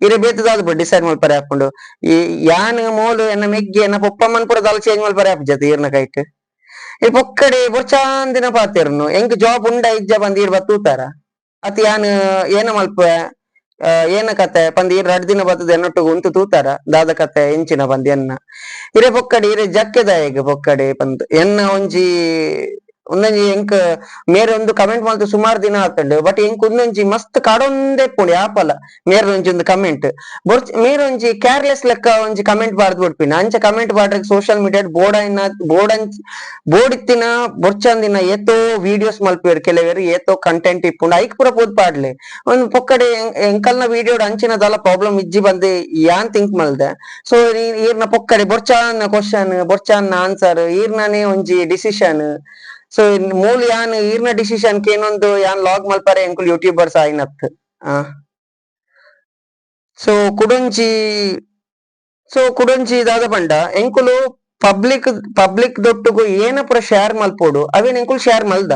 ಇರೆ ಬೇತು ದಾದ ಪೂರ ಡಿಸೈಡ್ ಮಲ್ಪರೆ ಹಾಕೊಂಡು ಈ ಯಾನ್ ಮೋಲು ಎನ್ನ ಮೆಗ್ಗಿ ಎನ್ನ ಪೊಪ್ಪಮ್ಮನ್ ಪೂರ ದಾಲ್ ಚೇಂಜ್ ಮಲ್ಪರೆ ಹಾಪ್ಜತ್ ಈರ್ನ ಕೈಟ್. ಈ ಪೊಕ್ಕಡೆ ಬೊಚ್ಚಾಂದಿನ ಪಾತಿರ್ನು. ಎಂಕ್ ಜಾಬ್ ಉಂಡ ಇಜ್ಜ ಬಂದ್ ಈರ್ ಬತ್ತೂತಾರ? ಅತ್ ಯಾನ್, ಏನ ಮಲ್ಪ ಏನ ಕತೆ? ಪಂದ್ ಈರ್ ರಡ್ ದಿನ ಬತ್ತದ ಎನ್ನೊಟ್ಟು ಉಂತು ತೂತಾರ, ದಾದ ಕತೆ, ಇಂಚಿನ ಬಂದ್ ಎನ್ನ. ಇರೆ ಪೊಕ್ಕಡೆ, ಇರೆ ಜಕ್ಕೆದಾಯಗ ಪೊಕ್ಕಡೆ, ಪಂದ್ ಎನ್ನ ಒಂಜಿ ಒಂದೊಂಜಿ ಎಂಕ್ ಮೇರೆ ಒಂದು ಕಮೆಂಟ್ ಮಾಡ್ತು ಸುಮಾರು ದಿನ ಆತಂಡು. ಬಟ್ ಎಂಕ್ ಒಂದೊಂಜಿ ಮಸ್ತ್ ಕಾಡೊಂದೇ ಪುಣಿ ಆಪಲ ಮೇರೆ ಒಂಜಿ ಒಂದು ಕಮೆಂಟ್ ಬೊರ್ಚ್ ಮೇರೆ ಒಂಜಿ ಕೇರ್ಲೆಸ್ ಲೆಕ್ಕ ಒಂಜಿ ಕಮೆಂಟ್ ಬಾರ್ದು ಬಿಡ್ಪಿನ. ಅಂಚ ಕಮೆಂಟ್ ಬಾರ್ಡ್ರೆ ಸೋಷಿಯಲ್ ಮೀಡಿಯಾ ಬೋರ್ಡ್ ಇನ್ನ ಬೋರ್ಡ್ ಬೋರ್ಡ್ ಇತ್ತಿನ ಬೊರ್ಚಂದಿನ ಏತೋ ವಿಡಿಯೋಸ್ ಮಲ್ಪೇರು ಕೆಲವೇರು ಏತೋ ಕಂಟೆಂಟ್ ಇಪ್ಪುಂಡು. ಐಕ್ ಪೂರ ಪೋದ್ ಪಾಡ್ಲೆ. ಒಂದು ಪೊಕ್ಕಡೆ ಎಂಕಲ್ನ ವಿಡಿಯೋ ಅಂಚಿನದಲ್ಲ ಪ್ರಾಬ್ಲಮ್ ಇಜ್ಜಿ ಬಂದು ಯಾನ್ ಥಿಂಕ್ ಮಲ್ದೆ. ಸೊ ಈರ್ನ ಪೊಕ್ಕಡೆ ಬೊರ್ಚಾನ್ನ ಕ್ವಶನ್ ಬೊರ್ಚಾನ್ನ ಆನ್ಸರ್ ಈರ್ನೇ ಒಂಜಿ ಡಿಸಿಷನ್ ಸೊ ಮೂಲ ಯಾನ್ ಈರ್ನ ಡಿಸಿಷನ್ ಏನೊಂದು ಯಾನ್ ಲಾಗ್ ಮಲ್ಪರೆ ಎಂಕುಲ್ ಯೂಟ್ಯೂಬರ್ಸ್ ಆಯ್ನತ್. ಸೊ ಕುಡೊಂಜಿ ಸೊ ಕುಡೊಂಜಿ ದಾದ ಪಂಡ, ಎಂಕುಲು ಪಬ್ಲಿಕ್ ಪಬ್ಲಿಕ್ ದೊಟ್ಟುಗು ಏನ ಪುರ ಶೇರ್ ಮಲ್ಪೋಡು, ಅವೇನ್ ಎಂಕುಲ್ ಶೇರ್ ಮಲ್ದ?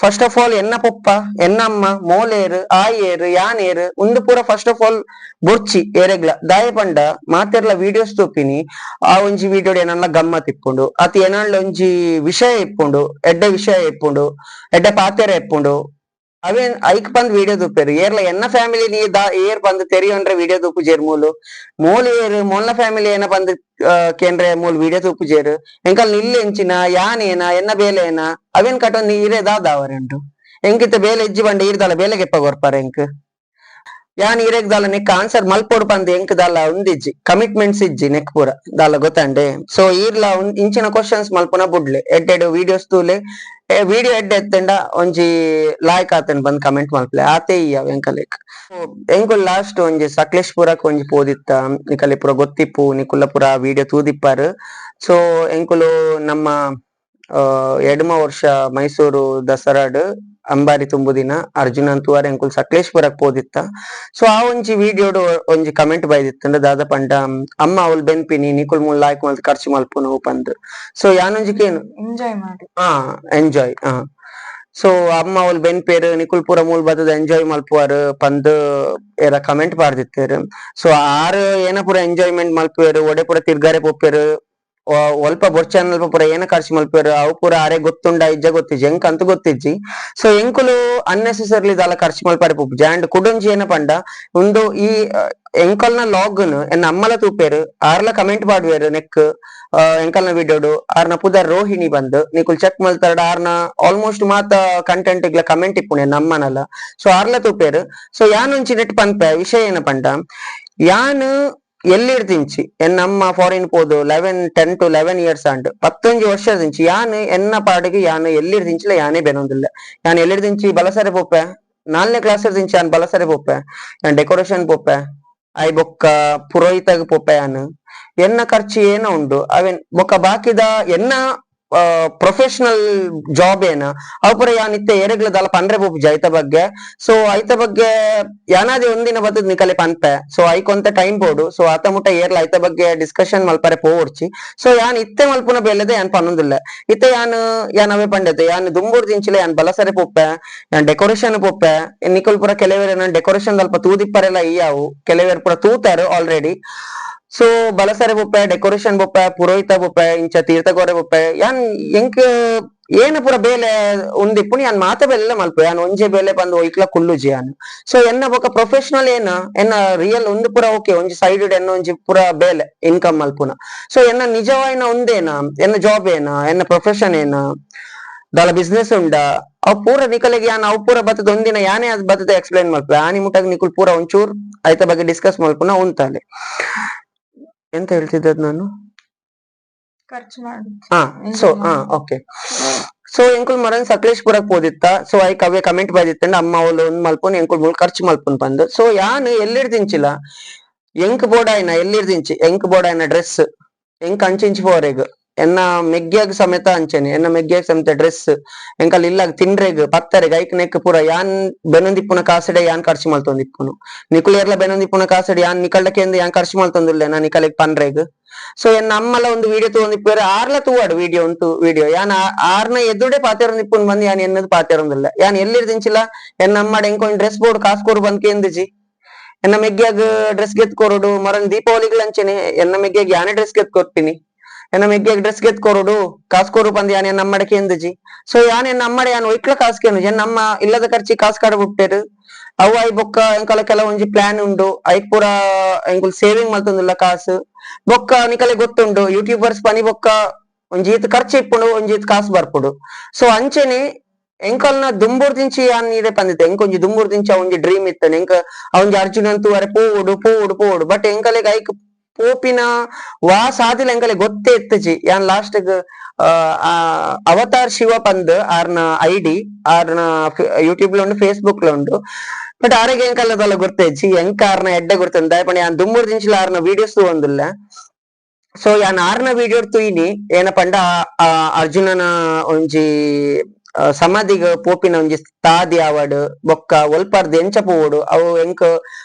ಫಸ್ಟ್ ಆಫ್ ಆಲ್ ಎನ್ನ ಪೊಪ್ಪ ಎನ್ನಮ್ಮ ಮೋಲೇರು ಆಯೇರು ಯಾನೇರು ಉಂದು ಪೂರ ಫಸ್ಟ್ ಆಫ್ ಆಲ್ ಬೊರ್ಚಿ ಏರೆಗ್ಲ ದಾಯ ಪಂಡ ಮಾತೆರ್ಲ ವಿಡಿಯೋಸ್ ತೂಪಿನಿ ಆ ಒಂಜಿ ವಿಡಿಯೋ ಏನಲ್ಲ ಗಮ್ಮತ್ ಇಪ್ಪುಂಡು ಅತಿ ಏನಲ್ಲ ಒಂಜಿ ವಿಷಯ ಇಪ್ಪುಂಡು ಎಡ್ಡೆ ವಿಷಯ ಇಪ್ಪುಂಡು ಎಡ್ಡೆ ಪಾತೆರೆ ಇಪ್ಪುಂಡು ಅವೇನ್ ಐಕ್ ಬಂದ್ ವಿಡಿಯೋ ದುಪ್ಪೇರು ಏರ್ಲ, ಎನ್ನ ಫ್ಯಾಮಿಲಿ ನೀ ಏರ್ ಬಂದ್ ತೆರಿಯೊಂಡ್ರೆ ವಿಡಿಯೋ ದುಪ್ಪುಜೇರು ಮೂಲು. ಮೂಲು ಏರ್, ಮೊನ್ನ ಫ್ಯಾಮಿಲಿ ಏನ ಬಂದ್ ಕೇಂದ್ರೆ ಮೂಲು ವಿಡಿಯೋ ತುಪ್ಪುಜೇರು ಎಂಕಲ್ ನಿಲ್ ಎಂಚಿನ ಯಾನೇನ ಎನ್ನ ಬೇಲೆನ ಅವೇನ್ ಕಟ್ಟೊಂದು ನೀರೇ ದಾದಾವರೆಂಟು ಎಂಕಿತ್ತ ಬೇಲೆ ಇಜ್ಜಿ ಬಂಡೆ ಇರ್ದಲ್ಲ ಬೇಲೆ ಗೆಪ್ಪ ಎಂಕ್ ಯಾನ್ ಇರೆಗ್ ದಾಲ ನೆಕ್ ಆನ್ಸರ್ ಮಲ್ಪೊಡು ಪಂದ್ ಎಂಕ್ ದಾಲ ಉಂದಿಜ್ಜಿ. ಕಮಿಟ್ಮೆಂಟ್ಸ್ ಇಜ್ಜಿ ನೆಕ್ ಪೂರ ದಾಲ ಗೊತ್ತಂಡೆ. ಸೊ ಈರ್ಲ ಇಂಚಿನ ಕ್ವಶನ್ಸ್ ಮಲ್ಪುನ ಬುಡ್ಲೆ. ಎಡ್ ಎಡ್ ವಿಡಿಯೋಸ್ ತೂಲೆ. ವಿಡಿಯೋ ಎಡ್ ಎತ್ತಂಡ ಒಂಜಿ ಲಾಯ್ಕ್ ಆತನ್ ಬಂದ್ ಕಮೆಂಟ್ ಮಲ್ಪಲೆ. ಆತೆ ಇಯ ಎಂಕಲೆಕ್ ಎಂಕುಲ್ ಲಾಸ್ಟ್ ಒಂಜಿ ಸಕಲೇಶ್ಪುರಕ್ ಒಂಜಿ ಪೋದಿತ್ತ. ನಿಕಲೆ ಪೂರ ಗೊತ್ತಿಪ್ಪು. ನಿಕುಲ್ಲ ಪುರ ವಿಡಿಯೋ ತೂದಿಪ್ಪಾರು. ಸೊ ಎಂಕುಲು ನಮ್ಮ ಎಡ್ಮ ವರ್ಷ ಮೈಸೂರು ದಸರಾಡ್ ಅಂಬಾರಿ ತುಂಬುದಿನ ಅರ್ಜುನ್ ಅಂತುವಾರ ಎಂಕುಲ್ ಸಕಲೇಶ್ಪುರಕ್ ಪೋದಿತ್ತ. ಸೊ ಆ ಒಂಜಿ ವಿಡಿಯೋಡು ಒಂಜಿ ಕಮೆಂಟ್ ಬೈದಿತ್ತಂಡ ದಾದ ಪಂಡ ಅಮ್ಮ ಅವಲ್ ಬೆನ್ಪಿನಿ ನಿಕುಲ್ ಮುಲ್ ಲಾಯ್ಕ್ ಮಲ್ತ್ ಖರ್ಚು ಮಲ್ಪುನು ಪಂದ್ ಸೊ ಯಾನೊಂಜಿಕೇನು? ಎಂಜಾಯ್ ಮಾಡಿ. ಹಾ ಎಂಜಾಯ್ ಹಾ ಸೊ ಅಮ್ಮ ಅವಲ್ ಬೆನ್ಪೇರ್ ನಿಕುಲ್ ಪೂರ ಮೂಲ್ ಬದದ ಎಂಜಾಯ್ ಮಲ್ಪುವಾರ್ ಪಂದ್ ಏರ ಕಮೆಂಟ್ ಪಾರ್ದಿತ್ತೇರ್ ಸೊ ಆರ್ ಏನ ಪೂರ ಎಂಜಾಯ್ಮೆಂಟ್ ಮಲ್ಪುವೇರು ಒಡೆ ಪೂರ ತಿರ್ಗಾರೆ ಪೊಪ್ಪೇರು ಒಲ್ಪ ಬೊರ್ಚನ್ ಅಲ್ಪ ಪೂರ ಏನ ಖರ್ಚು ಮಲ್ಪೇರು, ಅವು ಪೂರ ಆರೆ ಗೊತ್ತುಂಡ, ಇಜ್ಜ ಗೊತ್ತಿಜ್ಜಿ ಎಂಕ್ ಅಂತ ಗೊತ್ತಿಜ್ಜಿ. ಸೊ ಎಂಕುಲು ಅನ್ನೆಸೆಸರ್ಲಿ ದಾಲ ಖರ್ಚು ಮಲ್ಪಾರೆ ಪೊಪ್ಪು ಜಾಂಡ್ ಕುಡೊಂಜಿ ಏನ ಪಂಡ, ಉಂದು ಈ ಎಂಕಲ್ನ ಲಾಗ್ನ್ ಎನ್ನ ಅಮ್ಮಲ ತೂಪೇರು, ಆರ್ಲ ಕಮೆಂಟ್ ಪಾಡ್ವೇರು ನೆಕ್ ಎಂಕಲ್ನ ವಿಡಿಯೋಡು, ಆರ್ನ ಪುದರ್ ರೋಹಿಣಿ ಬಂದ್, ನೀಕುಲ್ ಚೆಕ್ ಮಲ್ತಾರ ಆರ್ನ ಆಲ್ಮೋಸ್ಟ್ ಮಾತ ಕಂಟೆಂಟ್ ಇಗ್ಲ ಕಮೆಂಟ್ ಇಪ್ಪುಣೆ ನಮ್ಮನಲ್ಲ. ಸೊ ಆರ್ಲ ತೂಪೇರು. ಸೊ ಯಾನ್ ಒಂಚಿ ನೆಟ್ ಪನ್ಪೆ ವಿಷಯ ಏನ ಪಂಡ? ಯಾನ್ ಎಲ್ಲಿರ್ದಿಂಚಿ ಎನ್ನಮ್ಮ ಫಾರಿನ್ ಪೋದು eleven ten to eleven years and ಪತ್ತೊಂಜಿ ವರ್ಷದಿಂಚಿ ಯಾನ್ ಎನ್ನ ಪಾಡಿಗೆ ಯಾನ್ ಎಲ್ಲಿರ್ದಿಂಚಿಲ ಯಾನೇ ಬೆನೊಂದಿಲ್ಲ ಯಾನ್ ಎಲ್ಲಿರ್ದಿಂಚಿ ಬಲಸರೆ ಪೋಪೆ ನಾಲ್ನೇ ಕ್ಲಾಸ್ ಇರ್ದಿಂಚಿ ಯಾನ್ ಬಲಸರೆ ಪೋಪೆ ಯಾನ್ ಡೆಕೋರೇಷನ್ ಪೋಪೆ ಐ ಬೊಕ್ಕ ಪುರೋಹಿತಗ್ ಪೋಪೆ ಯಾನ್ ಎನ್ನ ಖರ್ಚು ಏನ ಉಂಡು ಅವೆನ್ ಬೊಕ್ಕ ಬಾಕಿದ ಎನ್ನ ಪ್ರೊಫೆಷನಲ್ ಜಾಬ್ ಏನ? ಅವು ಪೂರ ಯಾನ್ ಇತ್ತೆ ಏರೆಗ್ಲ ದಲ ಪಂಡ್ರೆ ಪೋಪುಜಿ ಐತ ಬಗ್ಗೆ. ಸೊ ಐತ ಬಗ್ಗೆ ಯಾನಾದಿ ಒಂದಿನ ಬತ್ತದ ನಿಕಲೆ ಪನ್ಪೆ ಸೊ ಐಕೊಂತ ಟೈಮ್ ಬೋಡು. ಸೊ ಆತ ಮುಟ್ಟ ಏರ್ಲ ಐತ ಬಗ್ಗೆ ಡಿಸ್ಕಷನ್ ಮಲ್ಪರೆ ಪೋರ್ಚಿ ಸೊ ಯಾನ್ ಇತ್ತೆ ಮಲ್ಪುನ ಬೇಲೆದೆ ಯಾನ್ ಪನ್ನೊಂದಿಲ್ಲ. ಇತ್ತೆ ಯಾನ್ ಯಾನ್ ಅವೇ ಪಂಡತೆ. ಯಾನ್ ದುಂಬೂರ್ ದಿಂಚಿಲೆ ಯಾನ್ ಬಲಸರೆ ಪೊಪ್ಪೆ, ಯಾನ್ ಡೆಕೋರೇಷನ್ ಪೊಪ್ಪೆ. ನಿಕುಲ್ ಪುರ ಕೆಲವೇರ ಡೆಕೋರೇಷನ್ ದಲ್ಪ ತೂದಿಪ್ಪರೆಲ್ಲ ಇಯಾವು. ಕೆಲವೇರ್ ಪುರ ತೂತಾರು ಆಲ್ರೆಡಿ ಸೊ ಬಲಸರೆ ಬೊಪ್ಪೆ ಡೆಕೋರೇಷನ್ ಬೊಪ್ಪೆ ಪುರೋಹಿತ ಬೊಪ್ಪೆ ಇಂಚ ತೀರ್ಥಗೋರೆ ಬೊಪ್ಪೆ ಯಾನ್ ಎಂಕ್ ಏನ ಪೂರ ಬೇಲೆ ಉಂದಿಪ್ಪುನಿ ಯಾನ್ ಮಾತ ಬೇಲೆ ಮಲ್ಪ ಯಾನ್ ಒಂಜೆ ಬೇಲೆ ಬಂದು ಒಯ್ಕ್ಲ ಕುಲ್ಲುಜಿ ಯಾನ್ ಸೊ ಎನ್ನ ಬೊಕ ಪ್ರೊಫೆಷನಲ್ ಏನ ಎನ್ನ ರಿಯಲ್ ಒಂದು ಪೂರ ಓಕೆ ಒಂಜಿ ಸೈಡ್ ಎನ್ನ ಒಂಜಿ ಪೂರ ಬೇಲೆ ಇನ್ಕಮ್ ಮಲ್ಪುನ ಸೊ ಎನ್ನ ನಿಜವಾಯಿನ ಒಂದೇನ ಎನ್ನ ಜಾಬ್ ಏನ ಎನ್ನ ಪ್ರೊಫೆಷನ್ ಏನ ದಾಲ ಬಿಸ್ನೆಸ್ ಉಂಡ ಅವ್ ಪೂರ ನಿಕಲಿಗೆ ಯಾನ್ ಅವ್ ಪೂರ ಬತ್ತದ ಒಂದಿನ ಯಾನೇ ಅದ್ ಬತ್ತದ ಎಕ್ಸ್ಪ್ಲೈನ್ ಮಲ್ಪ ಆನಿ ಮುಟ್ಟಾಗ ನಿಕುಲ್ ಪೂರ ಒಂಚೂರ್ ಐತ ಬಗ್ಗೆ ಡಿಸ್ಕಸ್ ಮಲ್ಪುನ ಉಂತಾಲೆ ಎಂತ ಹೇಳ್ತಿದ್ದದ್ ನಾನು? ಖರ್ಚು ಹಾ ಸೊ ಹಾ ಓಕೆ ಸೊ ಎಂಕುಲ್ ಮರನ್ ಸಕಲೇಶ್ಪುರಕ್ ಓದಿತ್ತ? ಸೊ ಐಕ್ ಅವೇ ಕಮೆಂಟ್ ಬೈದಿತ್ತಂಡ ಅಮ್ಮ ಅವಳು ಒಂದ್ ಮಲ್ಪನ್ ಎಂಕುಲ್ ಮುಳ್ ಖರ್ಚು ಮಲ್ಪನ್ ಬಂದು. ಸೊ ಯಾನ್ ಎಲ್ಲಿರ್ದಿಂಚಿಲ್ಲ ಎಂಕ್ ಬೋಡಾಯ್ನ ಎಲ್ಲಿರ್ದಿಂಚಿ ಎಂಕ್ ಬೋಡಾಯ್ನ ಡ್ರೆಸ್ ಎಂಕ್ ಅಂಚಿಂಚ್ ಪೋರೆಗ್ ಎನ್ನ ಮೆಗ್ಗ್ಯಾಗ್ ಸಮೇತ ಅಂಚನೆ, ಎನ್ನ ಮೆಗ್ಗ್ಯಾಗ್ ಸಮೇತ ಡ್ರೆಸ್ ಎಂಕಲ್ ಇಲ್ಲ ತಿನ್ರೆಗ್ ಪತ್ತರೆಗ್ ಐಕ್ ನೆಕ್ ಪೂರ ಯಾನ್ ಬೆನಂದಿಪ್ಪುನ ಕಾಸಡೆ ಯಾನ್ ಖರ್ಚು ಮಲ್ತೊಂದಿಪ್ಪುನು ನಿಕುಲ್ ಬೆನೊಂದಿಪ್ಪುನ ಕಾಸಡೆ ಯಾನ್ ನಿಕಲ್ಡಕೆಂದು ಯಾನ್ ಖರ್ಚು ಮಲ್ತೊಂದುಲ್ಲೆ ನಾ ನಿಕಲೆಗ್ ಪನ್ರೆಗ್. ಸೊ ಎನ್ನ ಅಮ್ಮಲ ಒಂದು ವಿಡಿಯೋ ತಗೊಂಡಿಪ್ಪೇರು ಆರ್ಲ ತೂವಾಡು ವಿಡಿಯೋ ಉಂಟು ವಿಡಿಯೋ. ಯಾನ್ ಆರ್ನ ಆರ್ನ ಎದುರುಡೆ ನಿಪ್ಪುನ್ ಬಂದು ಯಾನ್ ಎನ್ನದು ಪಾತೆರೊಂದಿಲ್ಲ ಯಾನ್ ಎಲ್ಲಿರ್ದಿಂಚಿಲ್ಲ ಎನ್ನ ನಮ್ಮಡ ಎಂಕೊಂಡ್ ಡ್ರೆಸ್ ಬೋರ್ಡ್ ಕಾಸ್ ಕೊರು ಬಂದ್ ಕೇಂದಿಜಿ. ಎನ್ನ ಮೆಗ್ಗ್ಯಾಗ ಡ್ರೆಸ್ ಗೆತ್ಕೊರೋಡು, ಮರನ್ ದೀಪಾವಳಿಗಳು ಅಂಚೆನೆ ಎನ್ನ ಮೆಗ್ಗ್ಯಾಗ ಯಾನೇ ಡ್ರೆಸ್ ಗೆತ್ಕೊಡ್ತೀನಿ ಎನ್ನ ಮೆಗ್ಗ್ಯಾಗ ಡ್ರೆಸ್ ಗೆತ್ಕೊರೋಡು ಕಾಸ್ ಕೊರು ಬಂದ್ ಯಾನ್ ಎನ್ನ ಅಮ್ಮಡ ಕೇಂದಿಜಿ ಸೊ ಯಾನ್ ಎನ್ನ ಅಮ್ಮಡ ಯಾನ್ ಒಯ್ಕ್ಲ ಕಾಸ್ ಕೇನು ಎನ್ನ ಅಮ್ಮ ಇಲ್ಲದ ಖರ್ಚಿ ಕಾಸ್ ಕಾಡ ಬಿಟ್ಟೇರು ಅವು ಐ ಬೊಕ್ಕ ಎಂಕಲ ಕೆಲ ಒಂಜಿ ಪ್ಲಾನ್ ಉಂಡು. ಐಕ್ ಪೂರ ಎಂಕುಲ್ ಸೇವಿಂಗ್ ಮಲ್ತೊಂದುಲ್ಲ ಕಾಸು. ಬೊಕ್ಕ ನಿಕಲೆ ಗೊತ್ತುಂಡು. ಯೂಟ್ಯೂಬರ್ಸ್ ಪನಿ ಬೊಕ್ಕ ಒಂಜೀತ್ ಖರ್ಚು ಇಪ್ಪುಂಡು, ಒಂಜೀತ್ ಕಾಸು ಬರ್ಪುಡು. ಸೊ ಅಂಚೆನೆ ಎಂಕಲ್ನ ದುಂಬೂರ್ ದಿಂಚಿ ಯಾನ್ ಇದೆ ಪಂದಿತ್ತೆ ಎಂಕ್ ಒಂಜಿ ದುಂಬೂರ್ ದಿಂಚಿ ಒಂಜಿ ಡ್ರೀಮ್ ಇತ್ತನೆ ಎಂಕ ಅವಂಜಿ ಅರ್ಜುನ್ ಅಂತೂ ಅರೆ ಪೋವುಡು ಪೋವುಡು ಪೋವುಡು. ಬಟ್ ಎಂಕಲೆಗ್ ಐಕ್ ಪೋಪಿನ ವಾ ಸಾದಿಲ ಎಂಕಲೆ ಗೊತ್ತೇ ಇತ್ತಜಿ. ಯಾನ್ ಲಾಸ್ಟ್ ಅವತಾರ್ ಶಿವ ಪಂದ್ ಆರ್ನ ಐಡಿ ಆರ್ನ ಯೂಟ್ಯೂಬ್ ಲ ಉಂಡು ಫೇಸ್ಬುಕ್ ಲ ಉಂಡು ಬಟ್ ಆರೆಗೆ ಎಂಕಲ್ಲದಲ್ಲ ಗೊತ್ತೇಜಿ ಎಂಕ ಆರ್ನ ಎಡ್ಡೆ ಗೊತ್ತಂದ ದಯಪಣಿ ಯಾನ್ ದುಮ್ಮೂರ್ ದಿಂಚಿಲ ಆರ್ನ ವಿಡಿಯೋಸ್ ಒಂದಿಲ್ಲ ಸೊ ಯಾನ್ ಆರ್ನ ವಿಡಿಯೋ ತುಯಿನಿ ಏನ ಪಂಡ ಅರ್ಜುನನ ಒಂಜಿ ಸಮಾಧಿಗ ಪೋಪಿನ ಒಂಜಿ ತಾದಿ ಆವಡ್, ಬೊಕ್ಕ, ಒಲ್ಪಾರ್ದು ಎಂಚ ಪೋವಡು, ಅವು ಎಂಕ್,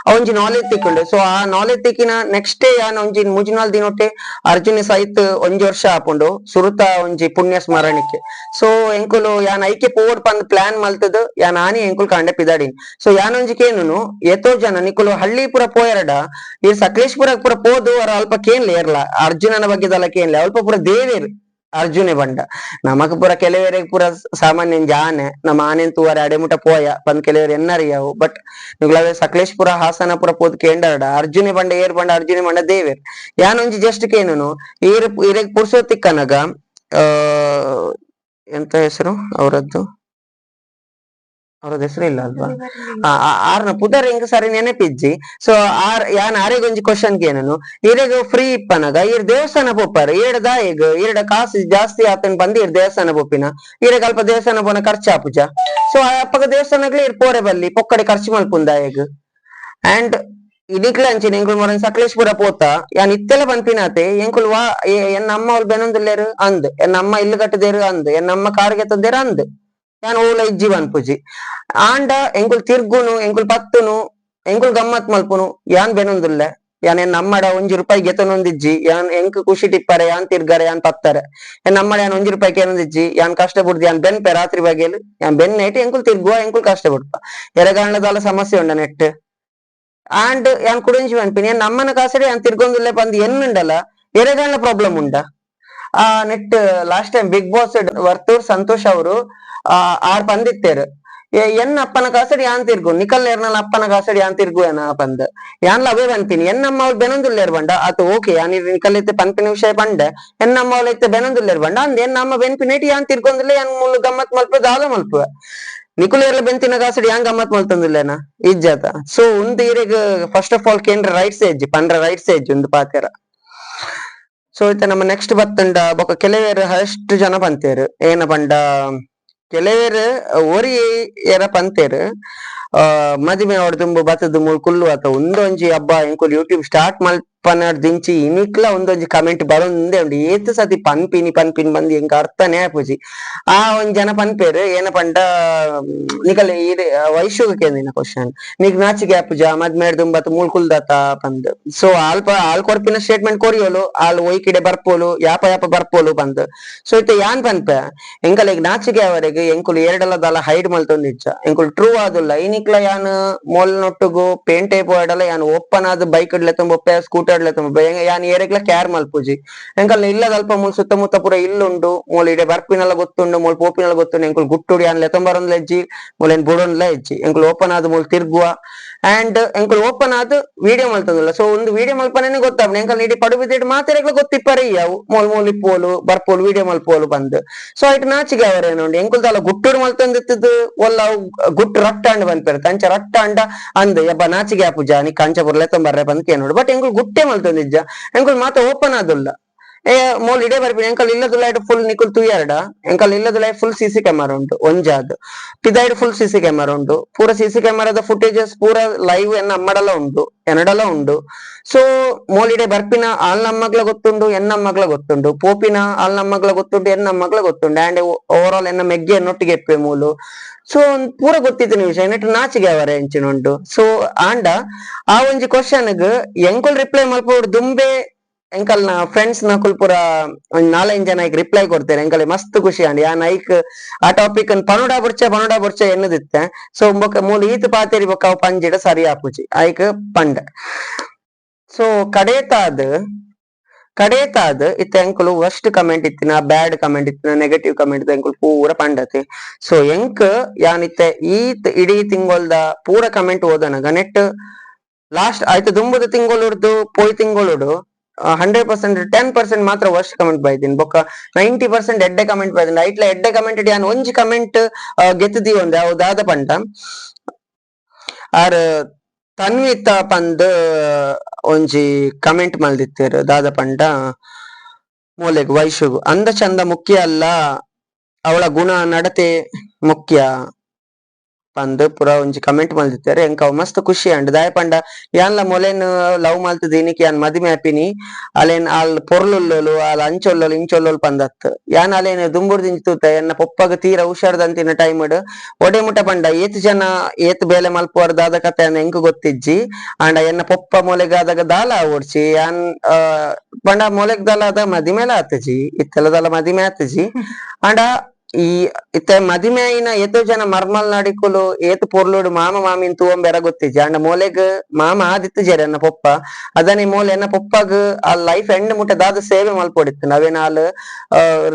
ಅವಂಜಿ ನಾಲೆಜ್ ತಿಕ್ಕೊಂಡು. ಸೊ ಆ ನಾಲೆಜ್ ತಿಕ್ಕಿನ ನೆಕ್ಸ್ಟ್ ಡೇ ಯಾನ್ ಒಂಜಿ ಮುಜಿನಾಲ್ ದಿನೊಟ್ಟೆ ಅರ್ಜುನ ಸಹಿತ್ ಒಂಜಿ ವರ್ಷ ಆಪುಂಡು, ಸುರುತ ಒಂಜಿ ಪುಣ್ಯ ಸ್ಮರಣಿಕೆ ಸೊ ಎಂಕುಲು ಯಾನ್ ಐಕೆ ಪೋವಡ್ ಪಂದ್ ಪ್ಲಾನ್ ಮಲ್ತದ, ಯಾನ್ ಆನಿ ಎಂಕುಲ್ ಕಾಂಡೆ ಪಿದಾಡಿನ್. ಸೊ ಯಾನ್ ಒಂಜಿ ಕೇನು ಎತೋ ಜನ, ನಿಕುಲು ಹಳ್ಳಿ ಪುರ ಪೋಯರಡ, ಈ ಸಕಲೇಶ್ಪುರ ಪುರ ಪೋದು, ಅವರ ಅಲ್ಪ ಕೇನ್ಲೆ ಇರ್ಲ, ಅರ್ಜುನನ ಬಗ್ಗೆ ದಲ ಕೇನ್ಲೆ, ಅಲ್ಪ ಪುರ ದೇವೇರು. ಅರ್ಜುನೆ ಬಂಡ ನಮಕ್ ಪೂರ ಕೆಲವರಿಗೆ ಪೂರ ಸಾಮಾನ್ಯ ಜಾನೆ, ನಮ್ಮ ಆನೆ ತೂವರೆ ಅಡೆಮುಟ ಪೋಯ, ಬಂದ್ ಕೆಲವರು ಎನ್ನರಿಯಾವು. ಬಟ್ ನಿಗ್ಲವೇ ಸಕಲೇಶ್ಪುರ ಹಾಸನಪುರ ಪೋದ್ ಕೇಂಡಾಡ ಅರ್ಜುನೆ ಬಂಡ, ಏರ್ ಬಂಡ, ಅರ್ಜುನೆ ಬಂಡ ದೇವೇರ್. ಯಾನೊಂಜಿ ಜಸ್ಟ್ ಕೇನು ಈರ್ ಇರೆಗ್ ಪುರ್ಸೋತಿಕ್ಕನಗ, ಆ, ಎಂತ ಹೆಸರು ಅವರದ್ದು? ಅವರದ್ದು ಹೆಸರು ಇಲ್ಲ ಅಲ್ವಾ? ಆರ್ನ ಪುದರ್ ಇಂಕ ಸರಿ ನೆನಪಿಜ್ಜಿ? ಸೊ ಆರ್ ಯಾನ್ ಆರೆಗೊಂಜಿ ಕ್ವಶನ್ ಏನನು ಇರೆಗ್ ಫ್ರೀ ಇಪ್ಪನಗ ಇರ್ ದೇವಸ್ಥಾನ ಪೊಪ್ಪರ್ ಏಡ್ ದಾಯಿಗ್ ಎರಡ ಕಾಸು ಜಾಸ್ತಿ ಆತನ್ ಬಂದು ಇರ್ ದೇವಸ್ಥಾನ ಪೊಪ್ಪಿನ. ಇರೆಗ್ ಅಲ್ಪ ದೇವಸ್ಥಾನ ಪೋನ ಖರ್ಚಾ ಆಪುಜ. ಸೊ ಆ ಅಪ್ಪಗ ದೇವಸ್ಥಾನಗ್ಲೇ ಇರ್ ಪೋರೆ ಬಲ್ಲಿ ಪೊಕ್ಕಡೆ ಖರ್ಚು ಮಲ್ಪುನ್ ದಾಯಿಗ್ ಅಂಡ್ ಇದಿಕ್ಲ ಅಂಚಿನ ಎಂಕುಲ್ ಮೊರನ್ ಸಕಲೇಶ್ಪುರ ಪೋತ ಯಾನ್ ಇತ್ತೆಲ್ಲ ಪನ್ಪಿನಾತೆ ಎಂಕುಲ್ ವಾ ಎನ್ನ ಅಮ್ಮ ಅವ್ಳು ಬೆನೊಂದುಲ್ಲೇರು ಅಂದ್ ಎನ್ನ ಅಮ್ಮ ಇಲ್ಲು ಕಟ್ಟದೇರು ಅಂದ್ ಎನ್ನ ಅಮ್ಮ ಕಾರ್ಗೆ ತಂದೇರು ಅಂದ್. ಯಾನ್ ಓಲ ಇಜ್ಜಿ ಪೂಜಿ. ಆಂಡ ಎಂಕುಲ್ ತಿರ್ಗುನು ಎಂಕುಲ್ ಪತ್ತುನು ಎಂಕುಲ್ ಗಮ್ಮತ್ ಮಲ್ಪುನು, ಯಾನ್ ಬೆನೊಂದುಲ್ಲೆ? ಯಾನ್ ಏನ್ ನಮ್ಮಡ ಒಂಜಿ ರೂಪಾಯಿ ಗೆತನೊಂದಿಜ್ಜಿ ಯಾನ್ ಎಂಕ್ ಖುಷಿ ಟಿಪ್ಪರೆ ಯಾನ್ ತಿರ್ಗರೆ, ಯಾನ್ ಪತ್ತಾರೆ ಏನ್ ನಮ್ಮಡ ಯಾನ್ ಒಂಜಿ ರೂಪಾಯಿ ಕೇನೊಂದಿಜ್ಜಿ ಯಾನ್ ಕಷ್ಟ ಬಿಡ್ದು ಯಾನ್ ಬೆನ್ಪೆ ರಾತ್ರಿ ಬಗೆಲ್ ಯಾನ್ ಬೆನ್ ನೆಟ್ ಎಂಕುಲ್ ತಿರ್ಗುವ ಎಂಕುಲ್ ಕಷ್ಟ ಬಿಡ್ಪ ಎರೆಗಾಣದಾಲ ಸಮಸ್ಯೆ ಉಂಡ ನೆಟ್ ಆಂಡ್ ಯಾನ್ ಕುಡಿಂಜಿ ಅನ್ಪಿನಿ ಏನ್ ನಮ್ಮನ ಕಾಸಡೆ ಯಾನ್ ತಿರ್ಗೊಂದುಲ್ಲೆ ಬಂದ್ ಎನ್ನುಂಡಲ್ಲ ಎರಗಾಣ ಪ್ರಾಬ್ಲಮ್ ಉಂಡ. ಆ net last time Bigg Boss Varthur Santhosh ಅವರು ಆರ್ ಪಂದಿತ್ತೇರು. ಎನ್ ಅಪ್ಪನ ಕಾಸಡಿ ಯಾನ್ ತಿರ್ಗು? ನಿಕಲ್ ನೇರ್ನಲ್ ಅಪ್ಪನ ಕಾಸಡಿ ಯಾನ್ ತಿರ್ಗು ಏನ ಪಂದ್? ಯಾನ್ ಲವೇ ಎನ್ ಅಮ್ಮ ಅವ್ಳು ಬೆನೊಂದುಲ್ಲೇರ್ ಬಂಡ? ಆತ ಓಕೆ, ಯಾನ್ ನಿಕಲ್ ನಿಮಿಷ ಪನ್ಪಿನ ವಿಷಯ ಪಂಡೆ. ಎನ್ನಮ್ಮ ಅವ್ಳು ಐತೆ ಬೆನೊಂದುಲ್ಲೇರ್ ಬಂಡ? ಅಂದ್ ಎನ್ನಮ್ಮ ಬೆನ್ಪಿನೇಟಿ ಯಾನ್ ತಿರ್ಗೊಂದಿಲ್ಲ ಯಾನ್ ಮುಳ್ಳು ಗಮ್ಮತ್ ಮಲ್ಪ ದಾಲ ಮಲ್ಪುವೆ. ನಿಕುಲೇರ್ಲ ಬೆಂತಿನ ಕಾಸಡಿ ಯಾನ್ ಗಮ್ಮತ್ ಮಲ್ತಂದಿಲ್ಲೇನ ಇಜ್ಜಾತ. ಸೊ ಉಂದ್ ಈರೆಗ್ ಫಸ್ಟ್ ಆಫ್ ಆಲ್ ಕೇಂದ್ರ ರೈಟ್ ಏಜ್ ಪಂಡ್ರ ರೈಟ್ ಏಜ್ ಉಂದು ಪಾತೆರ ಸೊ ಇತ್ತ ನಮ್ಮ ನೆಕ್ಸ್ಟ್ ಬತ್ತಂಡ, ಬೊಕ ಕೆಲವೇರ್ ಹಷ್ಟು ಜನ ಪಂತೇರು. ಏನ ಪಂಡ, ಕೆಲವೇರ್ ಒರಿ ಏರ ಪಂತೇರು. ಮದಿಮೆ ಅವ್ರ ತುಂಬ ಬತ್ತದ ಮೂಲ್ ಕುಲ್ಲು ಆತ ಒಂದೊಂಜಿ ಹಬ್ಬ ಎಂಕುಲು ಯೂಟ್ಯೂಬ್ ಸ್ಟಾರ್ಟ್ ದಿಂಚಿ ಇನಿಕ್ಲ ಒಂದೊಂಜಿ ಕಮೆಂಟ್ ಬರೊಂದೇ ಉಂಡು. ಏತ್ ಸತಿ ಪನ್ಪಿನಿ ಪನ್ಪಿನಿ ಬಂದು ಎಂಕ ಅರ್ಥನೇ ಆಪುಜಿ. ಆ ಒಂದ್ ಜನ ಪನ್ಪೇರು ಏನ ಪಂಡ ನಿಕಲ್ ಇದೆ ವೈಶುಗ ಕೇಂದಿನ ಕ್ವಶನ್ ನಿಗ್ ನಾಚಿಗೆ ಆಪುಜ ಮದ್ಮೇಡ್ ದುಂಬತ್ ಮೂಲ್ ಕುಲ್ದಾತ ಪಂದ್. ಸೊ ಆಲ್ಪ ಆಲ್ ಕೊರ್ಪಿನ ಸ್ಟೇಟ್ಮೆಂಟ್ ಕೊರಿಯೋಲು ಆಲ್ ಒಯ್ಕಿಡೆ ಬರ್ಪೋಲು, ಯಾಪ ಯಾಪ ಬರ್ಪೋಲು ಪಂದ್. ಸೊ ಇತ್ತೆ ಯಾನ್ ಪನ್ಪೆ ಎಂಕಲ್ ಈಗ ನಾಚಿಗೆ ಅವರೆಗೆ ಎಂಕುಲು ಎರಡಲ್ಲದಲ್ಲ ದಲ ಹೈಡ್ ಮಲ್ತೊಂದಿಚ್ಚ ಎಂಕುಲ್ ಟ್ರೂ ಆದುಲ್ಲ ಐನಿಕ್ಲ ಯಾನ್, ಮೊಲ್ ನೊಟ್ಟುಗು ಪೇಂಟ್ ಏಪೋಡಲ ಯಾನ್ ಓಪನ್ ಆದ ಬೈಕ್ ಇಡ್ಲೆ ತುಂಬೊಪ್ಪೆ, ಸ್ಕೂಟರ್ ಇಡ್ಲೆ ತುಂಬ ಯಾನ್ ಏರೆಗ್ಲ ಕ್ಯಾರ್ ಮಲ್ಪುಜಿ ಎಂಕಲ್ ಇಲ್ಲದ ಅಲ್ಪ ಮೂಲ್ ಸುತ್ತಮುತ್ತ ಪೂರ ಇಲ್ಲುಂಡು, ಮೂಲ ಇಡೆ ಬರ್ಪಿನಲ್ಲ ಗೊತ್ತುಂಡು, ಮೂಲ ಪೋಪಿನಲ್ಲ ಗೊತ್ತುಂಡು ಎಂಕುಲ್ ಗುಟ್ಟುಡಿ ಯಾನ್ ಲೆತೊಂಬರೊಂದ್ಲ ಹೆಜ್ಜಿ, ಮೂಲ ಏನ್ ಬುಡೊಂದ್ಲ ಹೆಜ್ಜಿ. ಎಂಕುಲ್ ಓಪನ್ ಆದ ಮೂಲ ತಿರ್ಗುವ. ಅಂಡ್ ಎಂಕುಲ್ ಓಪನ್ ಆದ್ ವಿಡಿಯೋ ಮಲ್ತದಲ್ಲ. ಸೊ ಒಂದು ವಿಡಿಯೋ ಮಲ್ಪನೇ ಗೊತ್ತಾಗ್ನ ಎಂಕಲ್ ನೀಡಿ ಪಡು ಬಿದ್ದಿಟ್ಟು ಗೊತ್ತಿಪ್ಪರಿ. ಗೊತ್ತಿಪ್ಪರೇ ಯಾವು ಮೂಲ್ ಪೋಲು ಬರ್ಪೋಲ್ ವಿಡಿಯೋ ಮಲ್ಪೋಲು ಬಂದ್. ಸೊ ಐಟ್ ನಾಚಿಗೆ ಅವರೇನುಂಡು ಎಂಕುಲ್ ದಾಲ ಗುಟ್ಟೂರು ಮಲ್ತಂದಿತ್ತದ ಒಲ್ಲ ಗುಟ್ಟು ರಟ್ಟ ಅಂಡ್ ಬಂದ್ಪೇರು. ತಂಚ ರಟ್ಟ ಅಂಡ ಅಂದ್. ಯಬ್ಬ ನಾಚಿಗೆ ಆಪುಜ ನೀ ಕಂಚ ಬುರ್ಲೆ ತೊಂಬರ್ರೆ ಬಂದ್ ಕೇನೋಡು ಬಟ್ ಎಂಕುಲ್ ಗುಟ್ಟೆ ಮಲ್ತಂದಿಜ್ಜ ಎಂಕುಲ್ ಮಾತ ಓಪನ್ ಆದುಲ್ಲ. ಏ ಮೋಲ್ ಇಡೇ ಬರ್ಬಿನಿ ಎಂಕಲ್ ಲೈಟ್ ಫುಲ್ ನಿಕುಲ್ ತುಯ್ಯಾರ್ಡ ಎಂಕಲ್ ಲೈಟ್ ಫುಲ್ ಸಿಸಿ ಕ್ಯಾಮರಾ ಉಂಟು ಒಂಜಾದ್ ಪಿದಾಯ್ಡ್ ಫುಲ್ ಸಿಸಿ ಕ್ಯಾಮರಾ ಉಂಟು. ಪೂರ ಸಿಸಿ ಕ್ಯಾಮರಾದ ಫುಟೇಜಸ್ ಪೂರ ಲೈವ್ ಎನ್ನ ಅಮ್ಮಡಲ ಉಂಟು ಎನಡಲ ಉಂಡು ಸೊ ಮೋಲಿಡೆ ಬರ್ಪಿನ ಆಲ್ ನಮ್ಮಗ್ಲ ಗೊತ್ತುಂಡು ಎನ್ನಮ್ಮಗ್ಲ ಗೊತ್ತುಂಡು ಪೋಪಿನ ಆಲ್ ನಮ್ಮಗ್ಲ ಗೊತ್ತುಂಡು ಎನ್ನಮ್ಮಗ್ಲ ಗೊತ್ತುಂಡು ಆಂಡ್ ಓವರ್ ಆಲ್ ಎನ್ನ ಮೆಗ್ಗೆ ಎನ್ನೊಟ್ಟಿಗೆ ಎಪ್ಪೆ ಮೂಲು. ಸೊ ಪೂರ ಗೊತ್ತಿತ್ತಿನ ವಿಷಯ ನೆಟ್ ನಾಚಿಗೆ ಅವರ ಎಂಚಿನುಂಟು ಸೊ ಆಂಡ, ಆ ಒಂಜಿ ಕ್ವಶನ್ಗ್ ಎಂಕುಲ್ ರಿಪ್ಲೈ ಮಲ್ಪೋಡು ದುಂಬೆ ಎಂಕಲ್ನ ಫ್ರೆಂಡ್ಸ್ನ ಕುಲ್ಪುರ ಒಂದ್ ನಾಲೈನ್ ಜನ ಐಕ್ ರಿಪ್ಲೈ ಕೊಡ್ತೇನೆ. ಎಂಕಲ್ ಮಸ್ತ್ ಖುಷಿ ಅಂಡ್ ಆ ಐಕ್ ಆ ಟಾಪಿಕ್ ಪನುಡ ಬುರ್ಚೆ ಪನುಡ ಬುರ್ಚೆ ಎನ್ನದಿತ್ತೆ. ಸೊ ಬೊಕ ಮೂಲ ಈತ್ ಪಾತೇರಿ ಬೊಕ ಅವು ಪಂಜಿಡ ಸರಿ ಆಪುಜಿ. ಆಯ್ಕ ಪಂಡ. ಸೊ ಕಡೇತಾದ್ ಕಡೇತಾದ್ ಇತ್ತ ಎಂಕಲು ವರ್ಸ್ಟ್ ಕಮೆಂಟ್ ಇತ್ತಿನ ಬ್ಯಾಡ್ ಕಮೆಂಟ್ ಇತ್ತಿನ ನೆಗೆಟಿವ್ ಕಮೆಂಟ್ ಎಂಕುಲು ಪೂರ ಪಂಡತೆ ಸೊ ಎಂಕ್ ಯಾನ್ ಇತ್ತೆ, ಈತ್ ಇಡೀ ತಿಂಗೊಳ್ದ ಪೂರ ಕಮೆಂಟ್ ಓದನಗ. ನೆಟ್ ಲಾಸ್ಟ್ ಆಯ್ತು, ದುಂಬುದ ತಿಂಗೊಳುಡ್ದು ಪೋಯ್ ತಿಂಗೊಳುಡು ಹಂಡ್ರೆಡ್ ಪರ್ಸೆಂಟ್ ಟೆನ್ ಪರ್ಸೆಂಟ್ ಮಾತ್ರ ವರ್ಷ ಕಮೆಂಟ್ ಬಾಯ್ತೀನಿ ಬೊಕ್ಕ ನೈಂಟಿ ಪರ್ಸೆಂಟ್ ಎಡ್ಡೆ ಕಮೆಂಟ್ ಬಾಯ್ತೀನಿ ಐಟ್ಲ ಎಡ್ಡೆ ಕಮೆಂಟ್ ಯಾನ್ ಒಂಜಿ ಕಮೆಂಟ್ ಗೆತ್ತದಿ ಒಂದೆ ಅವು ದಾದ ಪಂಡ. ಆರ್, ತನ್ವಿತ ಪಂದ್, ಒಂಜಿ ಕಮೆಂಟ್ ಮಲ್ದಿತ್ತೇರು ದಾದ ಪಂಡ, ಮೂಲೆಗ್ ವೈಶುಗು. ಅಂದ ಚಂದ ಮುಖ್ಯ ಅಲ್ಲ, ಅವಳ ಗುಣ ನಡತೆ ಮುಖ್ಯ. ಪಂದ್ ಪುರ ಒಂಜಿ ಕಮೆಂಟ್ ಮಲ್ದಿತ್ತೇರು ಎಂಕ ಮಸ್ತ್ ಖುಷಿ ಅಂಡ್ ದಾಯ ಪಂಡ. ಯಾನ್ಲ ಮೊಲೆನ್ ಲವ್ ಮಲ್ತು ದೀನಿಕ್ ಯಾನ್ ಮದಿಮೆ ಆಪಿನಿ ಅಲೆನ್ ಆಲ್ ಪೊರ್ಲುಲ್ಲೋಲು ಆಲ್ ಅಂಚೊಲ್ಲೋಲು ಇಂಚೊಲ್ಲೋಲು ಪಂದತ್. ಯಾನ್ ಅಲೆನ್ ದುಂಬುರ್ ದಿಂಜಿ ತೂತ, ಎನ್ನ ಪೊಪ್ಪಗ ತೀರ ಹುಷಾರ್ದಂತಿನ ಟೈಮ್ ಒಡೆ ಮುಟ ಪಂಡ. ಏತ್ ಜನ, ಏತ್ ಬೇಲೆ ಮಲ್ಪುವಾರ್ ದಾದ ಕತೆ ಅನ್ನ ಎಂಕ್ ಗೊತ್ತಿಜ್ಜಿ. ಅಂಡ ಎನ್ನ ಪೊಪ್ಪ ಮೊಲೆಗಾದಾಗ ದಾಲ ಓಡ್ಸಿ, ಯಾನ್ ಪಂಡ ಮೊಲೆಗ್ ದಾಲ ಅದ ಮದಿಮೆಲ ಆತಜಿ. ದಾಲ ಮದಿಮೆ ಆತಜಿ ಅಂಡ ಈ ಇತ್ತೆ ಮದಿಮೆ ಆಯಿನ ಏತೋ ಜನ ಮರ್ಮಲ್ ನಡಿಕುಲು ಏತ್ ಪೊರ್ಲುಡು ಮಾಮ ಮಾಮಿನ್ ತೂವೊಂಬೆರ ಗೊತ್ತಿಜ್ಜಿ. ಅಂಡ ಮೋಲೆಗ್ ಮಾಮ ಆದಿತ್ತು ಜರಿ ಅನ್ನ ಪೊಪ್ಪ. ಅದನ್ನ ಮೂಲೆ ಎನ್ನ ಪೊಪ್ಪಗ್ ಆ ಲೈಫ್ ಎಂಡ್ ಮುಟ್ಟ ದಾದ ಸೇವೆ ಮಲ್ಪೊಡಿತ್ತು. ನಾವೇನಾಲ್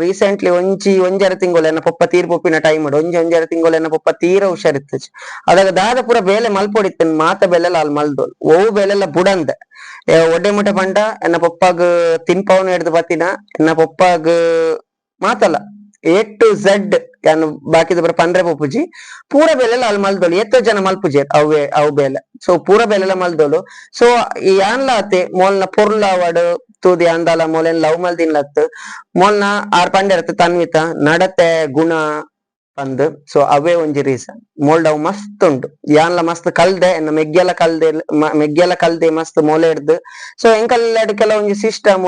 ರೀಸೆಂಟ್ಲಿ ಒಂಜಿ ಒಂಜರ ತಿಂಗಳು ಎನ್ನ ಪೊಪ್ಪ ತೀರ್ ಪೊಪ್ಪಿನ ಟೈಮ್ ಒಂಜಿ ಒಂಜರ ತಿಂಗಳು ಎನ್ನ ಪೊಪ್ಪ ತೀರ ಹುಷಾರಿತ್ತು ಅದಾಗ ದಾದ ಪೂರ ಬೇಲೆ ಮಲ್ಪೊಡಿತ್ತು. ಮಾತ ಬೆಲೆಲ್ಲ ಅಲ್ಲಿ ಮಲ್ದೋಲ್ ಓವು ಬೆಲೆಲ್ಲ ಬುಡಂದ. ಒಡ್ಡೆ ಮುಟ್ಟ ಪಂಡ ಎನ್ನ ಪೊಪ್ಪಗ್ ತಿನ್ಪವನು ಹಿಡ್ದು ಬತ್ತಿನ ಎನ್ನ ಪೊಪ್ಪಗ್ ಮಾತಲ್ಲ. ಎ ಟು ಝೆಡ್ ಯಾನು ಬಾಕಿದ ಬರ ಪಂಡ್ರೆ ಪೊಪ್ಪುಜಿ ಪೂರ ಬೆಲೆ ಅಲ್ಲಿ ಮಲ್ದೋಳು ಎತ್ತೋ ಜನ ಮಲ್ಪುಜಿ ಅವೇ ಅವು ಬೇಲೆ. ಸೊ ಪೂರ ಬೆಲೆ ಮಲ್ದೋಳು ಸೊ ಈ ಯಾನ್ಲಾತೆ, ಮೊಲ್ನ ಪೊರ್ಲ ಅವಡು ತೂದಿ, ಅಂದಾಲ, ಮೋಲೆನ್, ಲವ್ ಮಲ್ದಿನ್ಲತ್ ಮೊಲ್ನ ಆರ್ ಪಂಡೆ ಇರತ್ತೆ, ತನ್ವಿತ, ನಡತೆ, ಗುಣ ಪಂದ್. ಸೊ ಅವೇ ಒಂಜಿ ರೀಸನ್. ಮೋಲ್ಡ್ ಅವು ಮಸ್ತ್ ಉಂಡು ಯಾನ್ಲ ಮಸ್ತ್ ಕಲ್ದೆ ಮೆಗ್ಗೆಲ ಕಲ್ದೆ ಮೆಗ್ಗೆಲ ಕಲ್ದೆ ಮಸ್ತ್ ಮೊಲೆ ಹಿಡ್ದು. ಸೊ ಎಂಕಲ್ಲಡ್ ಕೆಲವೊಂಜಿ ಸಿಸ್ಟಮ್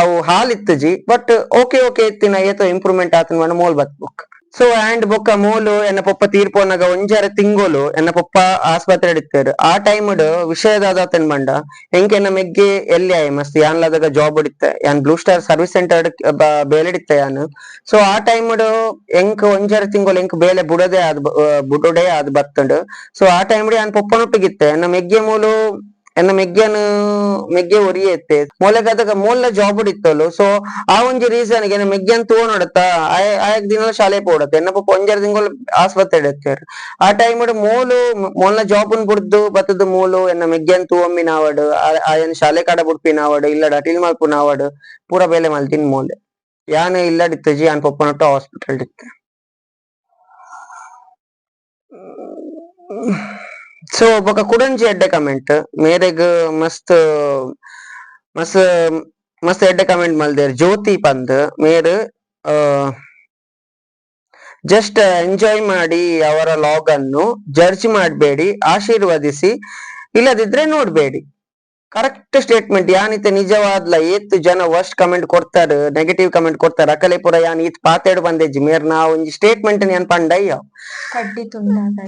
ಅವು ಹಾಲಿತ್ತುಜಿ ಬಟ್ ಓಕೆ ಓಕೆ ಇತ್ತಿನ ಏತೋ ಇಂಪ್ರೂವ್ಮೆಂಟ್ ಆತನ ಮಣ್ಣ ಮೋಲ್ ಬತ್ ಬುಕ್ ಸೊ ಆಂಡ್ ಬೊಕ್ಕ ಮೂಲು ಎನ್ನ ಪೊಪ್ಪ ತೀರ್ಪೋನಾಗ ಒಂಜಾರ ತಿಂಗೋಲು ಎನ್ನ ಪೊಪ್ಪ ಆಸ್ಪತ್ರೆ ಇಡ್ತೇರು ಆ ಟೈಮ್ ವಿಷಯದಾದತನ್ ಬಂಡ, ಹೆಂಗೆ ಎನ್ನ ಮೆಗ್ಗೆ ಎಲ್ಲಿ ಆಯ್ ಮಸ್ತ್ ಯಾನ್ಲದಾಗ ಜಾಬ್ ಹಿಡಿತ್ತೆ, ಯಾನ್ ಬ್ಲೂ ಸ್ಟಾರ್ ಸರ್ವಿಸ್ ಸೆಂಟರ್ ಬೇಲೆಡಿತ್ತೆ ಯಾನ್. ಸೊ ಆ ಟೈಮ್ ಎಂಕ್ ಒಂಜಾರ ತಿಂಗೋಲು ಎಂಕ್ ಬೇಲೆ ಬುಡದೆ ಆದ್ ಬುಡೋಡೆ ಆದ್ ಬತ್ತಂಡ್. ಸೊ ಆ ಟೈಮ್ ಯಾನ್ ಪೊಪ್ಪನೊಟ್ಟಿಗಿತ್ತೆ ಎನ್ನ ಮೆಗ್ಗೆ ಮೂಲು ಎನ್ನ ಮೆಗ್ಗೆನು, ಮೆಗ್ಗೆ ಒರಿಯತ್ತೆ ಮೊಲೆಗದಾಗ ಮೂಲ ಜಾಬ್ ಹಿಡಿತ್ತಲು. ಸೊ ಆ ಒಂಜಿ ರೀಸನ್ಗೆ ಮೆಗ್ಗೆನ್ ತೂನೊಡತ್ತ ಆಯಕ್ ದಿನ ಶಾಲೆ ಪೋಡತ್ತೆ. ಎನ್ನ ಪಪ್ಪ ಒಂಜರ ತಿಂಗಳು ಆಸ್ಪತ್ರೆ ಇಡತ್ತೇರು ಆ ಟೈಮ್ ಮೂಲು ಮೊನ್ನ ಜಾಬ್ ಬುಡ್ದು, ಬತ್ತದ ಮೂಲು ಎನ್ನ ಮೆಗ್ಗೆನ್ ತೂವಮ್ಮಿ ನಾವಡು ಆಯನ್ ಶಾಲೆ ಕಡ ಬುಡ್ಪಿ ನಾವಡು, ಇಲ್ಲಡ ಅಟಿಲ್ ಮಲ್ಪು ನಾವಡು, ಪೂರ ಬೇಲೆ ಮಲ್ತಿನ್ ಮೂಲೆ ಯಾನ್ ಇಲ್ಲಡಿತ್ತಜಿ ಯಾನ್ ಪಪ್ಪನೊಟ್ಟು ಹಾಸ್ಪಿಟಲ್ ಇತ್ತೆ ಸೊ ಬೊಕ ಕುಡಂಜಿ ಎಡ್ಡೆ ಕಮೆಂಟ್ ಮೇರೆಗ್ ಮಸ್ತ್ ಮಸ್ತ್ ಮಸ್ತ್ ಎಡ್ಡೆ ಕಮೆಂಟ್ ಮಲ್ದೇರ್ ಜ್ಯೋತಿ ಪಂದ್, ಮೇರ್ ಜಸ್ಟ್ ಎಂಜಾಯ್ ಮಾಡಿ ಅವರ ಲಾಗ್ ಅನ್ನು ಜಡ್ಜ್ ಮಾಡಬೇಡಿ, ಆಶೀರ್ವದಿಸಿ, ಇಲ್ಲದಿದ್ರೆ ನೋಡ್ಬೇಡಿ. ಕರೆಕ್ಟ್ ಸ್ಟೇಟ್ಮೆಂಟ್ ಯಾನಿತ ನಿಜವಾದ್ಲ ಏತ್ ಜನ ವರ್ಸ್ಟ್ ಕಮೆಂಟ್ ಕೊಡ್ತಾರ ನೆಗೆಟಿವ್ ಕಮೆಂಟ್ ಕೊಡ್ತಾರ. ಅಕಲೇಪುರ ಯಾನ್ ಈತ್ ಪಾತೇಡ್ ಬಂದೇಜಿ ಮೇರ್ ನಾ ಒಂಜಿ ಸ್ಟೇಟ್ಮೆಂಟ್ ಯಾನ್ ಪಂಡಯ್ಯ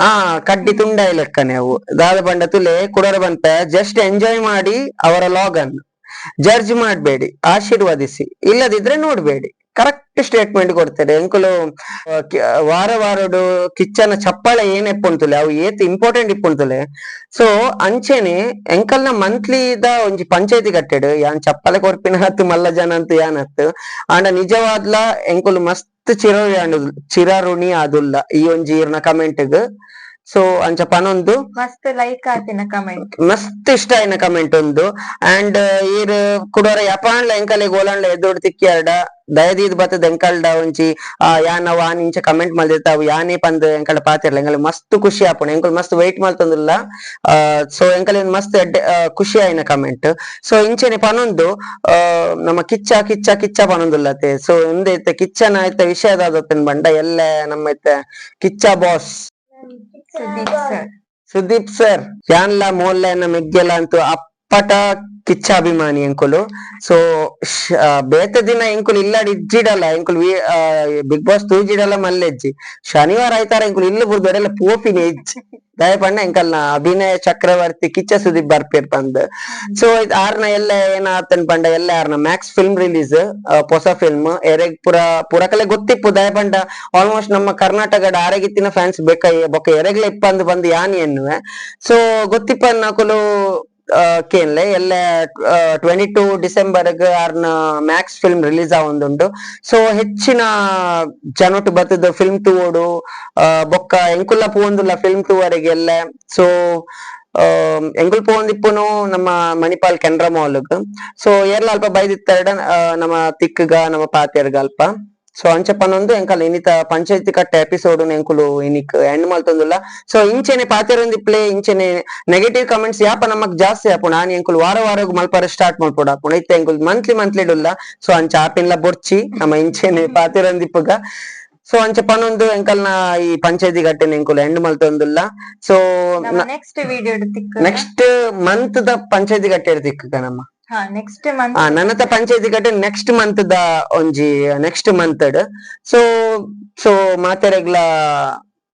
ಆ ಕಡ್ಡಿ ತುಂಡಾಯ್ ಲೆಕ್ಕನೆ ಅವು ದಾದ ಬಂಡ ತುಲೆ ಕುಡರ ಬಂತ. ಜಸ್ಟ್ ಎಂಜಾಯ್ ಮಾಡಿ ಅವರ ಲಾಗನ್ ಅನ್ನು ಜಡ್ಜ್ ಮಾಡಬೇಡಿ. ಆಶೀರ್ವದಿಸಿ. ಇಲ್ಲದಿದ್ರೆ ನೋಡ್ಬೇಡಿ. ಕರೆಕ್ಟ್ ಸ್ಟೇಟ್ಮೆಂಟ್ ಕೊಡ್ತಾರೆ ಎಂಕುಲು ವಾರ ವಾರಡು ಕಿಚ್ಚನ ಚಪ್ಪಳ ಏನ್ ಅವು ಏತ್ ಇಂಪಾರ್ಟೆಂಟ್ ಇಪ್ಪುಂತುಲೆ ಸೊ ಅಂಚೆನೆ ಎಂಕಲ್ನ ಮಂತ್ಲಿ ದ ಒಂಜಿ ಪಂಚಾಯತಿ ಕಟ್ಟೆಡ್, ಯಾನ್ ಚಪ್ಪಲೆ ಕೊರ್ಪಿನ ಹತ್ತು ಮಲ್ಲ ಜನ ಅಂತ ಯಾನ್ ಹತ್ತು ಆಂಡ ನಿಜವಾದ್ಲ ಎಂಕುಲು ಮಸ್ತ್ ಚಿರ ಚಿರಋಣಿ ಆದುಲ್ಲ, ಈ ಒಂಜಿ ಇರ್ನ ಕಮೆಂಟ್ಗ್ ಸೊ ಅಂಚ ಪನೊಂದು. ಮಸ್ತ್ ಲೈಕ್ ಆತಿನ ಕಮೆಂಟ್ ಮಸ್ತ್ ಇಷ್ಟ ಆಯ್ನ ಕಮೆಂಟ್ ಒಂದು. ಅಂಡ್ ಈರ್ ಕುಡೋರ ಯಪಾನ್ಲ ಎಂಕಲೆ ಗೋಲಾಂಡ್ಲ ಎದ್ದೋಡ್ ತಿಕ್ಕಿಯಾರ್ಡ ದಯದೀದ್ ಬತ್ತದ ಎಂಕಲ್ಡ ಒಂಜಿ. ಆ ಯಾನ ಅವ ಆನ್ ಇಂಚ ಕಮೆಂಟ್ ಮಲ್ದಿರ್ತಾವ್. ಯಾನೇ ಪಂದ್ ಎಂಕಲ್ ಪಾತಿರ್ಲ. ಎಂಕಲ್ ಮಸ್ತ್ ಖುಷಿ ಆಪುಣ. ಎಂಕಲ್ ಮಸ್ತ್ ವೆಯ್ಟ್ ಮಲ್ತಂದಿಲ್ಲ. ಸೊ ಎಂಕಲ್ ಮಸ್ತ್ ಖುಷಿ ಆಯ್ನ ಕಮೆಂಟ್ ಸೊ ಇಂಚೆನೆ ಪನೊಂದು. ನಮ್ಮ ಕಿಚ್ಚ ಕಿಚ್ಚ ಕಿಚ್ಚ ಪನೊಂದುಲ್ಲತೆ ಸೊ ಎಂದೈತೆ ಕಿಚ್ಚನ ಐತೆ ವಿಷಯದಾದ ಬಂಡ. ಎಲ್ಲ ನಮ್ಮ Kichcha boss Sudeep sir Sudeep sir ಯಾನ್ಲ ಮೋಲ್ಲ ಮೆಗ್ಗೆಲ ಅಂತೂ ಅಪ್ಪಟ ಕಿಚ್ಚ ಅಭಿಮಾನಿ ಎಂಕುಲು. ಸೊ ಬೇತೆ ದಿನ ಎಂಕುಲು ಇಲ್ಲಾಡಿ ಇಜ್ಜಿಡಲ್ಲ, ಎಂಕುಲು ಬಿಗ್ ಬಾಸ್ ತೂಜಿಡಲ್ಲ ಮಲ್ಲೆಜ್ಜಿ. ಶನಿವಾರ, ಆಯ್ತಾರ ಎಂಕುಲು ಇಲ್ಲ ಬುರ್ದೊಡೆಲ್ಲ ಪೋಪಿನ ಇಜ್ಜಿ ದಯಪಣ್ಣ ಎಂಕಲ್ನ ಅಭಿನಯ ಚಕ್ರವರ್ತಿ ಕಿಚ್ಚ ಸುದೀಪ್ ಬರ್ಪೇರ್ ಬಂದ್ ಸೊ ಆರ್ನ ಎಲ್ಲ ಏನಾತನ್ ಪಂಡ, ಎಲ್ಲ ಆರ್ನ ಮ್ಯಾಕ್ಸ್ ಫಿಲ್ಮ್ ರಿಲೀಸ್ ಹೊಸ ಫಿಲ್ಮ್ ಎರೆಗ್ ಪುರ, ಪುರಕಲೆ ಗೊತ್ತಿಪ್ಪು ದಯಪಂಡ. ಆಲ್ಮೋಸ್ಟ್ ನಮ್ಮ ಕರ್ನಾಟಕದ ಆರೆಗಿತ್ತಿನ ಫ್ಯಾನ್ಸ್ ಬೇಕ, ಬೊಕ್ಕ ಎರೆಗ್ಲೆ ಇಪ್ಪಂದು ಬಂದು ಯಾನಿ ಎನ್ನುವೆ. ಸೊ ಗೊತ್ತಿಪ್ಪ ನಕುಲು ಕೇನ್ಲೆ ಎಲ್ಲ ಟ್ವೆಂಟಿ ಟೂ ಡಿಸೆಂಬರ್ ಆರ್ನ ಮ್ಯಾಕ್ಸ್ ಫಿಲ್ಮ್ ರಿಲೀಸ್ ಆವೊಂದುಂಡು ಸೊ ಹೆಚ್ಚಿನ ಜನೊಟ್ಟು ಬತ್ತದ ಫಿಲ್ಮ್ ತೂವೋಡು ಬೊಕ್ಕ ಎಂಕುಲ್ಲ ಪೂವೊಂದುಲ್ಲ ಫಿಲ್ಮ್ ತೂವರೆಗೆ ಎಲ್ಲ ಸೊ ಎಂಗುಲ್ ಪೋಂದಿಪ್ಪುನು ನಮ್ಮ ಮಣಿಪಾಲ್ ಕೆನರಾ ಮಾಲ್ಗ್ ಸೊ ಏರ್ಲ ಅಲ್ಪ ಬೈದಿತ್ತರಡ ನಮ್ಮ ತಿಕ್ಕಗ, ನಮ್ಮ ಪಾತೆರ್ಗ ಅಲ್ಪ ಸೊ ಅಂಚಪ್ಪನೊಂದು ಎಂಕಲ್ ಇನಿತ ಪಂಚಾಯತಿ ಕಟ್ಟ ಎಪಿಸೋಡ್ ಎಂಕುಲು ಇನಿಕ್ ಎಂಡ್ ಮಲ್ತೊಂದುಲ್ಲ ಸೊ ಇಂಚೆನೆ ಪಾತೆರೊಂದಿಪ್ಲೆ ಇಂಚೆನೆ ನೆಗೆಟಿವ್ ಕಮೆಂಟ್ಸ್ ಯಾಪ ನಮಕ್ ಜಾಸ್ತಿ ಆಪುಣ ಆನ್ ಎಂಕುಲು ವಾರ ವಾರ ಮಲ್ಪರ ಸ್ಟಾರ್ಟ್ ಮಲ್ಪೊಡ ಆಪುಣ ಇತ್ತೆ ಎಂಕುಲ್ ಮಂತ್ಲಿ ಮಂತ್ಲಿ ಇಡುಲ್ಲ ಸೊ ಅಂಚ ಆಪಿನ್ಲ ಬೊರ್ಚಿ ನಮ್ಮ ಇಂಚೆನೆ ಪಾತೆರೊಂದಿಪ್ಪಗ ಸೊ ಅಂಚ ಪನೊಂದು ಎಂಕಲ್ನ ಈ ಪಂಚಾಯತಿ ಕಟ್ಟೆನ ಎಂಕುಲು ಎಂಡ್ ಮಲ್ತೊಂದುಲ್ಲ ಸೊ ನಮ್ಮ ನೆಕ್ಸ್ಟ್ ವಿಡಿಯೋ ತಿಕ್ಕ ನೆಕ್ಸ್ಟ್ ಮಂತ್ ದ ಪಂಚಾಯತಿ ಕಟ್ಟೆ ತಿಕ್ಕಗ ನಮ್ಮ ಹಾ ನೆಕ್ಸ್ಟ್ ಮಂತ್ ನನ್ನತ ಪಂಚಾಯತಿ ಕಟ್ಟೆ ನೆಕ್ಸ್ಟ್ ಮಂತ್ ದ ಒಂಜಿ ನೆಕ್ಸ್ಟ್ ಮಂತ್ ಸೊ ಸೊ ಮಾತೆರೆಗ್ಲ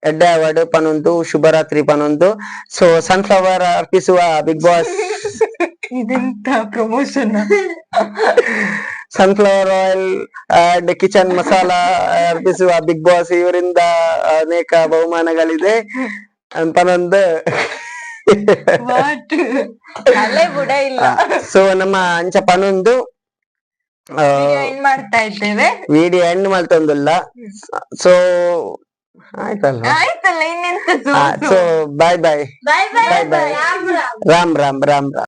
ಎಡ್ಡೆ ಅವಾರ್ಡ್ ಪನೊಂದು ಶುಭರಾತ್ರಿ ಪನೊಂದು. ಸೊ ಸನ್ಫ್ಲವರ್ ಅರ್ಪಿಸುವ ಬಿಗ್ ಬಾಸ್ ಇದೆಂತ promotion sunflower oil and kitchen masala ಅರ್ಪಿಸುವ ಬಿಗ್ ಬಾಸ್ ಇವರಿಂದ ಅನೇಕ ಬಹುಮಾನಗಳಿದೆ. ಅಂತನೊಂದು ಅಲ್ಲೇ ಬುಡ ಇಲ್ಲ. ಸೊ ನಮ್ಮ ಅಂಚ ಪನೊಂದು Video end ಮಾಡ್ತಾ ಇದ್ದೇವೆ. ವಿಡಿಯೋ ಎಂಡ್ ಮಲ್ತೊಂದುಲ್ಲ ಸೊ ಆಯ್ತಲ್ಲ ಆಯ್ತಲ್ಲ ಇನ್ನೆಂತ so bye bye bye bye Ram Ram Ram Ram.